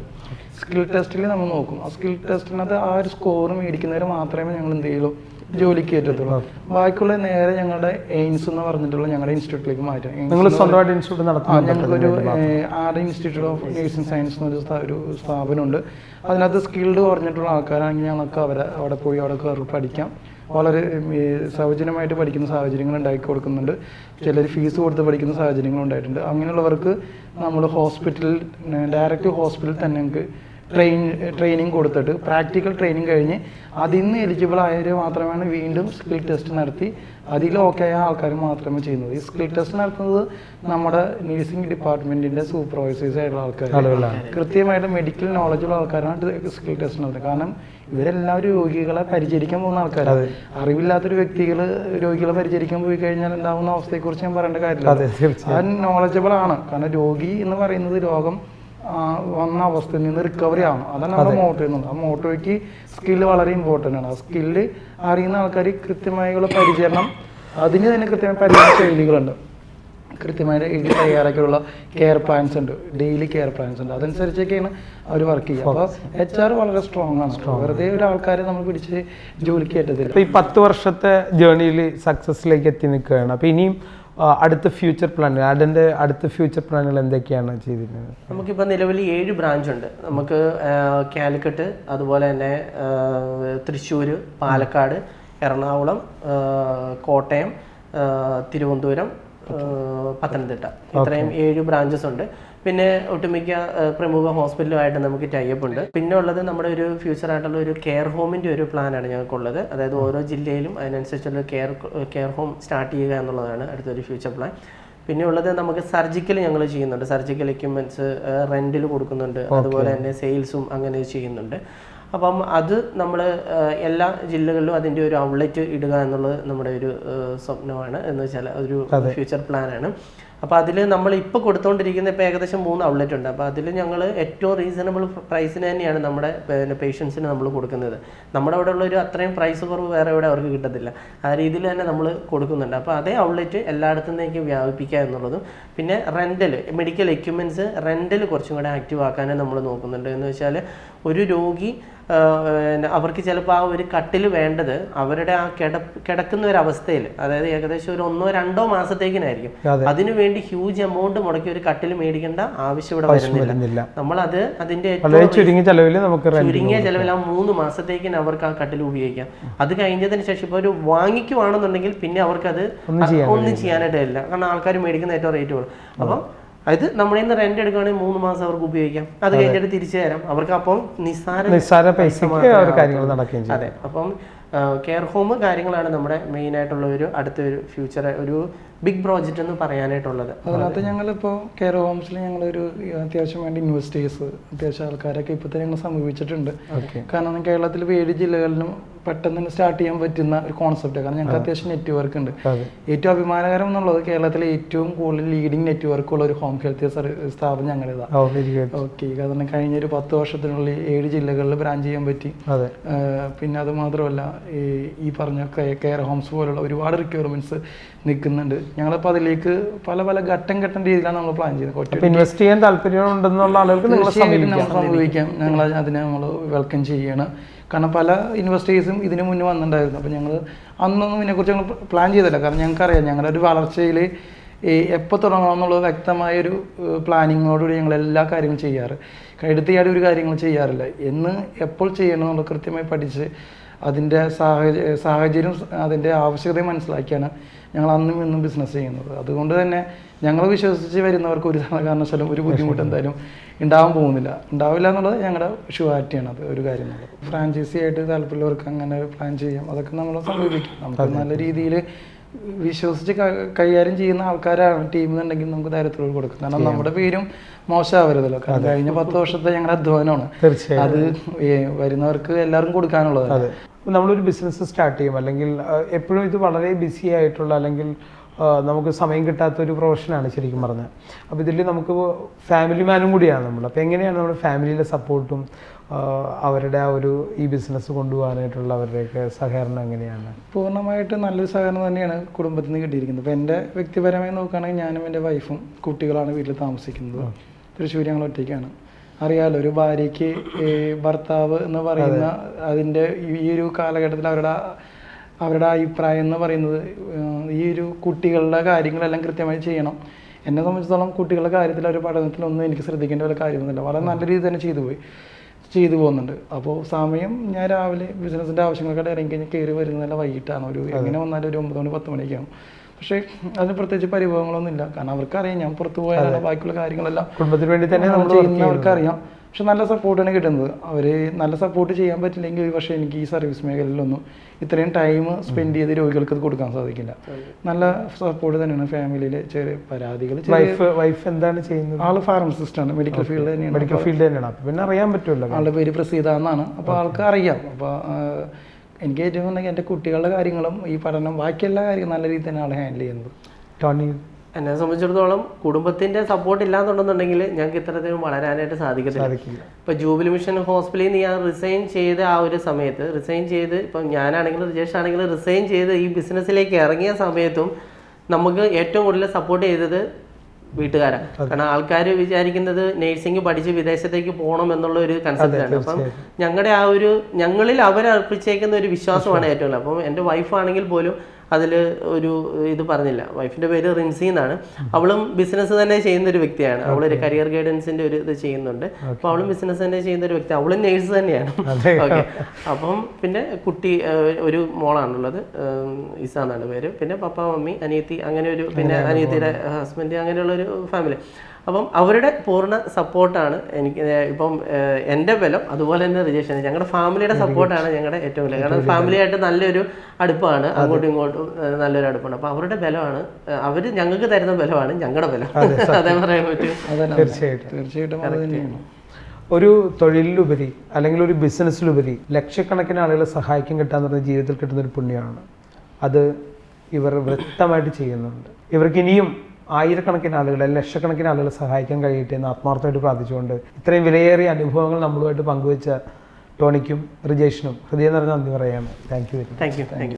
സ്കിൽ ടെസ്റ്റിൽ നമ്മൾ നോക്കും. ആ സ്കിൽ ടെസ്റ്റിനകത്ത് ആ ഒരു സ്കോർ മേടിക്കുന്നവർ മാത്രമേ ഞങ്ങൾ എന്ത് ചെയ്യുള്ളൂ? ജോലിക്ക് കയറ്റത്തുള്ളൂ ബാക്കിയുള്ള നേരെ ഞങ്ങളുടെ എയിംസ് എന്ന് പറഞ്ഞിട്ടുള്ള ഞങ്ങളുടെ ഇൻസ്റ്റിറ്റ്യൂട്ടിലേക്ക് മാറ്റാം. നിങ്ങൾ സ്വന്തമായിട്ട് ഇൻസ്റ്റിറ്റ്യൂട്ട് നടത്തുന്നുണ്ട് ഞങ്ങൾക്കൊരു R institute of nursing science എന്നൊരു ഒരു സ്ഥാപനമുണ്ട്. അതിനകത്ത് സ്കിൽഡ് കുറഞ്ഞിട്ടുള്ള ആൾക്കാരാണെങ്കിൽ ഞങ്ങൾക്ക് അവരെ അവിടെ പോയി അവിടെ കയറി പഠിക്കാം. വളരെ സൗജന്യമായിട്ട് പഠിക്കുന്ന സാഹചര്യങ്ങൾ ഉണ്ടാക്കി കൊടുക്കുന്നുണ്ട്. ചിലർ ഫീസ് കൊടുത്ത് പഠിക്കുന്ന സാഹചര്യങ്ങൾ ഉണ്ടായിട്ടുണ്ട്. അങ്ങനെയുള്ളവർക്ക് നമ്മൾ ഹോസ്പിറ്റലിൽ ഡയറക്റ്റ് ഹോസ്പിറ്റലിൽ തന്നെ ഞങ്ങൾക്ക് ട്രെയിൻ ട്രെയിനിങ് കൊടുത്തിട്ട് പ്രാക്ടിക്കൽ ട്രെയിനിങ് കഴിഞ്ഞ് അതിൽ നിന്ന് എലിജിബിൾ ആയവർ മാത്രമാണ് വീണ്ടും സ്കിൽ ടെസ്റ്റ് നടത്തി അതിൽ ഓക്കെ ആയ ആൾക്കാർ മാത്രമേ ചെയ്യുന്നത്. ഈ സ്കിൽ ടെസ്റ്റ് നടത്തുന്നത് നമ്മുടെ നഴ്സിംഗ് ഡിപ്പാർട്ട്മെന്റിന്റെ സൂപ്പർവൈസേഴ്സ് ആയിട്ടുള്ള ആൾക്കാർ. കൃത്യമായിട്ട് മെഡിക്കൽ നോളജുള്ള ആൾക്കാരാണ് സ്കിൽ ടെസ്റ്റ് നടത്തുന്നത്. കാരണം ഇവരെല്ലാവരും രോഗികളെ പരിചരിക്കാൻ പോകുന്ന ആൾക്കാരാണ് അറിവില്ലാത്തൊരു വ്യക്തികൾ രോഗികളെ പരിചരിക്കാൻ പോയി കഴിഞ്ഞാൽ ഉണ്ടാകുന്ന അവസ്ഥയെക്കുറിച്ച് ഞാൻ പറയേണ്ട കാര്യമില്ല. അത് നോളജബിൾ ആണ്. കാരണം രോഗി എന്ന് പറയുന്നത് രോഗം വന്ന അവസ്ഥയിൽ നിന്ന് റിക്കവറി ആവണം. അതാണ് നമ്മുടെ മോട്ടോ ആ മോട്ടോയ്ക്ക് സ്കില്ല് വളരെ ഇമ്പോർട്ടന്റ് ആണ്. ആ സ്കില്ല് അറിയുന്ന ആൾക്കാർ കൃത്യമായുള്ള പരിചരണം അതിന് തന്നെ കൃത്യമായ പരിചരണ ശൈലികളുണ്ട് കൃത്യമായ എഴുതി തയ്യാറാക്കിയുള്ള കെയർ പ്ലാൻസ് ഉണ്ട്. ഡെയിലി കെയർ പ്ലാൻസ് ഉണ്ട്. അതനുസരിച്ചൊക്കെയാണ് അവർ വർക്ക് ചെയ്യുക. അപ്പോൾ എച്ച് ആർ വളരെ സ്ട്രോങ് ആണ്. വെറുതെ ഒരാൾക്കാരെ നമ്മൾ പിടിച്ച് ജോലിക്ക് കയറ്റത്തില്ല. അപ്പോൾ ഈ പത്ത് വർഷത്തെ ജേർണിയിൽ സക്സസ്സിലേക്ക് എത്തി നിൽക്കുകയാണ്. അപ്പോൾ ഇനിയും അടുത്ത ഫ്യൂച്ചർ പ്ലാനുകൾ അതിന്റെ അടുത്ത ഫ്യൂച്ചർ പ്ലാനുകൾ എന്തൊക്കെയാണ് ചെയ്തിരുന്നത്? നമുക്കിപ്പോൾ നിലവിൽ ഏഴ് ബ്രാഞ്ച് ഉണ്ട്. നമുക്ക് കാലിക്കട്ട് അതുപോലെ തന്നെ തൃശ്ശൂർ പാലക്കാട് എറണാകുളം കോട്ടയം തിരുവനന്തപുരം പത്തനംതിട്ട. ഇത്രയും ഏഴ് ബ്രാഞ്ചസ് ഉണ്ട്. പിന്നെ ഒട്ടുമിക്ക പ്രമുഖ ഹോസ്പിറ്റലുമായിട്ട് നമുക്ക് ടൈപ്പ് ഉണ്ട്. പിന്നെ ഉള്ളത് നമ്മുടെ ഒരു ഫ്യൂച്ചർ ആയിട്ടുള്ള ഒരു കെയർ ഹോമിന്റെ ഒരു പ്ലാനാണ് ഞങ്ങൾക്കുള്ളത്. അതായത് ഓരോ ജില്ലയിലും അതിനനുസരിച്ചുള്ള കെയർ കെയർ ഹോം സ്റ്റാർട്ട് ചെയ്യുക എന്നുള്ളതാണ് അടുത്തൊരു ഫ്യൂച്ചർ പ്ലാൻ പിന്നെ ഉള്ളത് നമുക്ക് സർജിക്കൽ ഞങ്ങൾ ചെയ്യുന്നുണ്ട്. സർജിക്കൽ എക്യുപ്മെന്റ്സ് റെന്റിൽ കൊടുക്കുന്നുണ്ട്. അതുപോലെ തന്നെ സെയിൽസും അങ്ങനെ ചെയ്യുന്നുണ്ട്. അപ്പം അത് നമ്മൾ എല്ലാ ജില്ലകളിലും അതിന്റെ ഒരു ഔട്ട്ലെറ്റ് ഇടുക എന്നുള്ളത് നമ്മുടെ ഒരു സ്വപ്നമാണ്. എന്ന് വെച്ചാൽ ഒരു ഫ്യൂച്ചർ പ്ലാനാണ് അപ്പോൾ അതിൽ നമ്മൾ ഇപ്പോൾ കൊടുത്തുകൊണ്ടിരിക്കുന്ന ഇപ്പോൾ ഏകദേശം മൂന്ന് ഔട്ട്ലെറ്റ് ഉണ്ട്. അപ്പോൾ അതിൽ ഞങ്ങൾ ഏറ്റവും റീസണബിൾ പ്രൈസിന് തന്നെയാണ് നമ്മുടെ പിന്നെ പേഷ്യൻസിന് നമ്മൾ കൊടുക്കുന്നത്. നമ്മുടെ അവിടെ ഉള്ള ഒരു അത്രയും പ്രൈസ് കുറവ് വേറെ എവിടെ അവർക്ക് കിട്ടത്തില്ല. ആ രീതിയിൽ തന്നെ നമ്മൾ കൊടുക്കുന്നുണ്ട്. അപ്പോൾ അതേ ഔട്ട്ലെറ്റ് എല്ലായിടത്തുനിന്നേക്ക് വ്യാപിപ്പിക്കുക എന്നുള്ളതും പിന്നെ റെന്റൽ മെഡിക്കൽ എക്യുപ്മെന്റ്സ് റെന്റൽ കുറച്ചും കൂടെ ആക്റ്റീവ് ആക്കാനും നമ്മൾ നോക്കുന്നുണ്ട്. എന്ന് വെച്ചാൽ ഒരു രോഗി അവർക്ക് ചിലപ്പോൾ ആ ഒരു കട്ടിൽ വേണ്ടത് അവരുടെ ആ കിട കിടക്കുന്ന ഒരു അവസ്ഥയിൽ അതായത് ഏകദേശം ഒരു ഒന്നോ രണ്ടോ മാസത്തേക്കിനായിരിക്കും. അതെ. അതിനു വേണ്ടി ഹ്യൂജ് എമൗണ്ട് മുടക്കി ഒരു കട്ടിൽ മേടിക്കേണ്ട ആവശ്യം ഇവിടെ വരുന്നില്ല. നമ്മൾ അത് അതിന്റെ ചുരുങ്ങിയ ചെലവിൽ നമുക്ക് ചുരുങ്ങിയ ചെലവിൽ ആ മൂന്ന് മാസത്തേക്കിന് അവർക്ക് ആ കട്ടിൽ ഉപയോഗിക്കാം. അത് കഴിഞ്ഞതിന് ശേഷം ഇപ്പോൾ ഒരു വാങ്ങിക്കുവാണെന്നുണ്ടെങ്കിൽ പിന്നെ അവർക്ക് അത് ഒന്നും ചെയ്യാനായിട്ടില്ല കാരണം ആൾക്കാർ മേടിക്കുന്ന ഏറ്റവും റേറ്റ് കൂടും അപ്പം അത് നമ്മുടെ നിന്ന് റെന്റ് എടുക്കുകയാണെങ്കിൽ മൂന്ന് മാസം അവർക്ക് ഉപയോഗിക്കാം. അത് കഴിഞ്ഞിട്ട് തിരിച്ചു തരാം. അവർക്ക് അപ്പം നിസ്സാര നിസ്സാര കാര്യങ്ങൾ നടക്കുകയും ചെയ്യും. അതെ. അപ്പം കെയർ ഹോം കാര്യങ്ങളാണ് നമ്മുടെ മെയിൻ ആയിട്ടുള്ള ഒരു അടുത്ത ഒരു ഫ്യൂച്ചർ ഒരു ബിഗ് പ്രോജക്റ്റ് എന്ന് പറയാനായിട്ടുള്ളത്. അതിനകത്ത് ഞങ്ങളിപ്പോൾ കെയർ ഹോംസിൽ ഞങ്ങളൊരു അത്യാവശ്യം വേണ്ട ഇൻവെസ്റ്റേഴ്സ് അത്യാവശ്യം ആൾക്കാരൊക്കെ ഇപ്പോൾ തന്നെ ഞങ്ങൾ സമീപിച്ചിട്ടുണ്ട്. കാരണം കേരളത്തിൽ ഏഴ് ജില്ലകളിലും പെട്ടെന്ന് തന്നെ സ്റ്റാർട്ട് ചെയ്യാൻ പറ്റുന്ന ഒരു കോൺസെപ്റ്റ് കാരണം ഞങ്ങൾക്ക് അത്യാവശ്യം നെറ്റ്വർക്ക് ഉണ്ട്. ഏറ്റവും അഭിമാനകരം എന്നുള്ളത് കേരളത്തിലെ ഏറ്റവും കൂടുതൽ ലീഡിംഗ് നെറ്റ്വർക്ക് ഉള്ള ഒരു ഹോം ഹെൽത്ത് സ്ഥാപനം ഞങ്ങളിതാണ് ഓക്കെ കാരണം കഴിഞ്ഞ ഒരു പത്ത് വർഷത്തിനുള്ളിൽ ഏഴ് ജില്ലകളിൽ ബ്രാഞ്ച് ചെയ്യാൻ പറ്റി. പിന്നെ അത് മാത്രമല്ല ഈ പറഞ്ഞ കെയർ ഹോംസ് പോലുള്ള ഒരുപാട് റിക്വയർമെന്റ്സ് നിൽക്കുന്നുണ്ട്. ഞങ്ങളിപ്പോൾ അതിലേക്ക് പല പല ഘട്ടം ഘട്ടം രീതിയിലാണ് നമ്മൾ പ്ലാൻ ചെയ്യുന്നത്. ഇൻവെസ്റ്റ് ചെയ്യാൻ താല്പര്യമുണ്ടെന്നുള്ള ആളുകൾക്ക് തീർച്ചയായിട്ടും നമ്മൾ സമീപിക്കാം. ഞങ്ങൾ അതിനെ നമ്മൾ വെൽക്കം ചെയ്യണം. കാരണം പല ഇൻവെസ്റ്റേഴ്സും ഇതിനു മുന്നേ വന്നിട്ടുണ്ടായിരുന്നു. അപ്പോൾ ഞങ്ങൾ അന്നൊന്നും ഇതിനെക്കുറിച്ച് ഞങ്ങൾ പ്ലാൻ ചെയ്തില്ല. കാരണം ഞങ്ങൾക്കറിയാം ഞങ്ങളുടെ ഒരു വളർച്ചയിൽ എപ്പോൾ തുടങ്ങണം എന്നുള്ളത് വ്യക്തമായൊരു പ്ലാനിങ്ങോടുകൂടി ഞങ്ങൾ എല്ലാ കാര്യങ്ങളും ചെയ്യാറ്. എടുത്തിയാടി ഒരു കാര്യങ്ങളും ചെയ്യാറില്ല. എന്ന് എപ്പോൾ ചെയ്യണം എന്നുള്ളത് കൃത്യമായി പഠിച്ച് അതിന്റെ സാഹചര്യ സാഹചര്യം അതിന്റെ ആവശ്യകതയും മനസ്സിലാക്കിയാണ് ഞങ്ങൾ അന്നും ഇന്നും ബിസിനസ് ചെയ്യുന്നത്. അതുകൊണ്ട് തന്നെ ഞങ്ങൾ വിശ്വസിച്ച് വരുന്നവർക്ക് ഒരു കാരണവശാലും ഒരു ബുദ്ധിമുട്ട് എന്തായാലും ഉണ്ടാവാൻ പോകുന്നില്ല. ഉണ്ടാവില്ല എന്നുള്ളത് ഞങ്ങളുടെ ഷുവാരിറ്റിയാണ് അത് ഒരു കാര്യം ഫ്രാഞ്ചൈസി ആയിട്ട് താല്പര്യമുള്ളവർക്ക് അങ്ങനെ പ്ലാൻ ചെയ്യാം. അതൊക്കെ നമ്മൾ സമീപിക്കും. നമുക്ക് നല്ല രീതിയിൽ വിശ്വസിച്ച് കൈകാര്യം ചെയ്യുന്ന ആൾക്കാരാണ് ടീം എന്നുണ്ടെങ്കിൽ നമുക്ക് ധൈര്യത്തിലൂടെ കൊടുക്കും. കാരണം നമ്മുടെ പേരും മോശമാവരുതല്ലോ. കാരണം കഴിഞ്ഞ പത്ത് വർഷത്തെ ഞങ്ങളുടെ അധ്വാനമാണ്. അത് വരുന്നവർക്ക് എല്ലാവർക്കും കൊടുക്കാനുള്ളത് നമ്മളൊരു ബിസിനസ് സ്റ്റാർട്ട് ചെയ്യും. അല്ലെങ്കിൽ എപ്പോഴും ഇത് വളരെ ബിസി ആയിട്ടുള്ള അല്ലെങ്കിൽ നമുക്ക് സമയം കിട്ടാത്ത ഒരു പ്രൊഫഷനാണ് ശരിക്കും പറഞ്ഞാൽ. അപ്പോൾ ഇതിൽ നമുക്ക് ഫാമിലി മാനും കൂടിയാണ് നമ്മൾ. അപ്പോൾ എങ്ങനെയാണ് നമ്മുടെ ഫാമിലിയിലെ സപ്പോർട്ടും അവരുടെ ആ ഒരു ഈ ബിസിനസ് കൊണ്ടുപോകാനായിട്ടുള്ള അവരുടെയൊക്കെ സഹകരണം എങ്ങനെയാണ്? പൂർണമായിട്ട് നല്ലൊരു സഹകരണം തന്നെയാണ് കുടുംബത്തിൽ നിന്ന് കിട്ടിയിരിക്കുന്നത്. ഇപ്പോൾ എന്റെ വ്യക്തിപരമായി നോക്കുകയാണെങ്കിൽ ഞാനും എന്റെ വൈഫും കുട്ടികളാണ് വീട്ടിൽ താമസിക്കുന്നത്. തൃശ്ശൂർ ഞങ്ങൾ ഒറ്റയ്ക്കാണ്. അറിയാലോ ഒരു ഭാര്യയ്ക്ക് ഭർത്താവ് എന്ന് പറയുന്ന അതിന്റെ ഈ ഒരു കാലഘട്ടത്തിൽ അവരുടെ അവരുടെ അഭിപ്രായം എന്ന് പറയുന്നത് ഈ ഒരു കുട്ടികളുടെ കാര്യങ്ങളെല്ലാം കൃത്യമായി ചെയ്യണം. എന്നെ സംബന്ധിച്ചിടത്തോളം കുട്ടികളുടെ കാര്യത്തിൽ ഒരു പഠനത്തിലൊന്നും എനിക്ക് ശ്രദ്ധിക്കേണ്ട ഒരു കാര്യമൊന്നുമില്ല. വളരെ നല്ല രീതിയിൽ തന്നെ ചെയ്തു പോയി. ചെയ്തു പോകുന്നുണ്ട്. അപ്പോൾ സമയം ഞാൻ രാവിലെ ബിസിനസ്സിന്റെ ആവശ്യങ്ങൾക്കായിട്ട് ഇറങ്ങി കഴിഞ്ഞാൽ കയറി വരുന്നതല്ല വൈകിട്ടാണ്. ഒരു എങ്ങനെ വന്നാലും ഒരു ഒമ്പത് മണി പത്ത് മണിയൊക്കെയാവും പക്ഷേ അതിന് പ്രത്യേകിച്ച് പരിഭവങ്ങളൊന്നും ഇല്ല കാരണം അവർക്കറിയാം ഞാൻ പുറത്തു പോയാലുള്ള ബാക്കിയുള്ള കാര്യങ്ങളെല്ലാം കുടുംബത്തിന് വേണ്ടി തന്നെ നമ്മൾ ചെയ്യുന്ന അറിയാം പക്ഷെ നല്ല സപ്പോർട്ടാണ് കിട്ടുന്നത്. അവർ നല്ല സപ്പോർട്ട് ചെയ്യാൻ പറ്റില്ലെങ്കിൽ പക്ഷേ എനിക്ക് ഈ സർവീസ് മേഖലയിലൊന്നും ഇത്രയും ടൈം സ്പെൻഡ് ചെയ്ത് രോഗികൾക്ക് അത് കൊടുക്കാൻ സാധിക്കില്ല. നല്ല സപ്പോർട്ട് തന്നെയാണ് ഫാമിലിയിൽ ചെറിയ പരാതികൾ വൈഫ് വൈഫ് എന്താണ് ചെയ്യുന്നത്? ആൾ ഫാർമസിസ്റ്റ് ആണ്. മെഡിക്കൽ ഫീൽഡ് തന്നെയാണ്. മെഡിക്കൽ ഫീൽഡ് തന്നെയാണ്. പിന്നെ അറിയാൻ പറ്റുമല്ലോ ആളുടെ പേര് പ്രസീത എന്നാണ്. അപ്പോൾ ആൾക്ക് അറിയാം. അപ്പോൾ എനിക്ക് ഏറ്റവും ഉണ്ടെങ്കിൽ എന്റെ കുട്ടികളുടെ കാര്യങ്ങളും ഈ പഠനം ബാക്കിയെല്ലാ കാര്യങ്ങളും നല്ല രീതിയിൽ തന്നെ ആൾ ഹാൻഡിൽ ചെയ്യുന്നത്. ടോണി എന്നെ സംബന്ധിച്ചിടത്തോളം കുടുംബത്തിന്റെ സപ്പോർട്ട് ഇല്ലാന്നുണ്ടെന്നുണ്ടെങ്കിൽ ഞങ്ങൾക്ക് ഇത്തരത്തിലും വളരാനായിട്ട് സാധിക്കത്തില്ല. സാധിക്കില്ല. ഇപ്പൊ ജൂബിലി മിഷൻ ഹോസ്പിറ്റലിൽ നിന്ന് ഞാൻ റിസൈൻ ചെയ്ത ആ ഒരു സമയത്ത് റിസൈൻ ചെയ്ത് ഇപ്പം ഞാനാണെങ്കിലും റിജേഷ് ആണെങ്കിലും റിസൈൻ ചെയ്ത് ഈ ബിസിനസ്സിലേക്ക് ഇറങ്ങിയ സമയത്തും നമുക്ക് ഏറ്റവും കൂടുതൽ സപ്പോർട്ട് ചെയ്തത് വീട്ടുകാരാണ്. കാരണം ആൾക്കാർ വിചാരിക്കുന്നത് നഴ്സിംഗ് പഠിച്ച് വിദേശത്തേക്ക് പോകണം എന്നുള്ള ഒരു കൺസെപ്റ്റ് ആണ്. അപ്പം ഞങ്ങളുടെ ആ ഒരു ഞങ്ങളിൽ അവരർപ്പിച്ചേക്കുന്ന ഒരു വിശ്വാസമാണ് ഏറ്റവും കൂടുതൽ. അപ്പം എന്റെ വൈഫാണെങ്കിൽ പോലും അതിൽ ഒരു ഇത് പറഞ്ഞില്ല. വൈഫിന്റെ പേര് റിൻസി എന്നാണ്. അവളും ബിസിനസ് തന്നെ ചെയ്യുന്ന ഒരു വ്യക്തിയാണ്. അവൾ ഒരു കരിയർ ഗൈഡൻസിന്റെ ഒരു ഇത് ചെയ്യുന്നുണ്ട്. അപ്പോൾ അവളും ബിസിനസ് തന്നെ ചെയ്യുന്ന ഒരു വ്യക്തി. അവളും നേഴ്സ് തന്നെയാണ്. ഓക്കെ. അപ്പം പിന്നെ കുട്ടി ഒരു മോളാണുള്ളത്. ഇസ എന്നാണ് പേര്. പിന്നെ പപ്പ മമ്മി അനിയത്തി അങ്ങനെ ഒരു പിന്നെ അനിയത്തിയുടെ ഹസ്ബൻഡ് അങ്ങനെയുള്ള ഒരു ഫാമിലി അപ്പം അവരുടെ പൂർണ സപ്പോർട്ടാണ് എനിക്ക് ഇപ്പം എന്റെ ബലം അതുപോലെ തന്നെ റിജേഷൻ ഞങ്ങളുടെ ഫാമിലിയുടെ സപ്പോർട്ടാണ് ഞങ്ങളുടെ ഏറ്റവും വലിയ. കാരണം ഫാമിലിയായിട്ട് നല്ലൊരു അടുപ്പാണ്. അങ്ങോട്ടും ഇങ്ങോട്ടും നല്ലൊരു അടുപ്പാണ്. അപ്പോൾ അവരുടെ ബലമാണ് അവർ ഞങ്ങൾക്ക് തരുന്ന ബലമാണ് ഞങ്ങളുടെ ബലം. അതേ പറയാൻ പറ്റും. തീർച്ചയായിട്ടും. തീർച്ചയായിട്ടും ഒരു തൊഴിലിലുപരി അല്ലെങ്കിൽ ഒരു ബിസിനസ്സിലുപരി ലക്ഷക്കണക്കിന് ആളുകളെ സഹായിക്കും കിട്ടാന്ന് പറഞ്ഞ ജീവിതത്തിൽ കിട്ടുന്ന ഒരു പുണ്യമാണ്. അത് ഇവർ വ്യക്തമായിട്ട് ചെയ്യുന്നുണ്ട്. ഇവർക്ക് ഇനിയും ആയിരക്കണക്കിന് ആളുകളെ ലക്ഷക്കണക്കിന് ആളുകളെ സഹായിക്കാൻ കഴിയട്ടെ എന്ന് ആത്മാർത്ഥമായിട്ട് പ്രാർത്ഥിച്ചുകൊണ്ട് ഇത്രയും വിലയേറിയ അനുഭവങ്ങൾ നമ്മളുമായിട്ട് പങ്കുവെച്ച ടോണിക്കും റിജേഷിനും ഹൃദയം നിറഞ്ഞ നന്ദി പറയാണ് thank you thank you thank you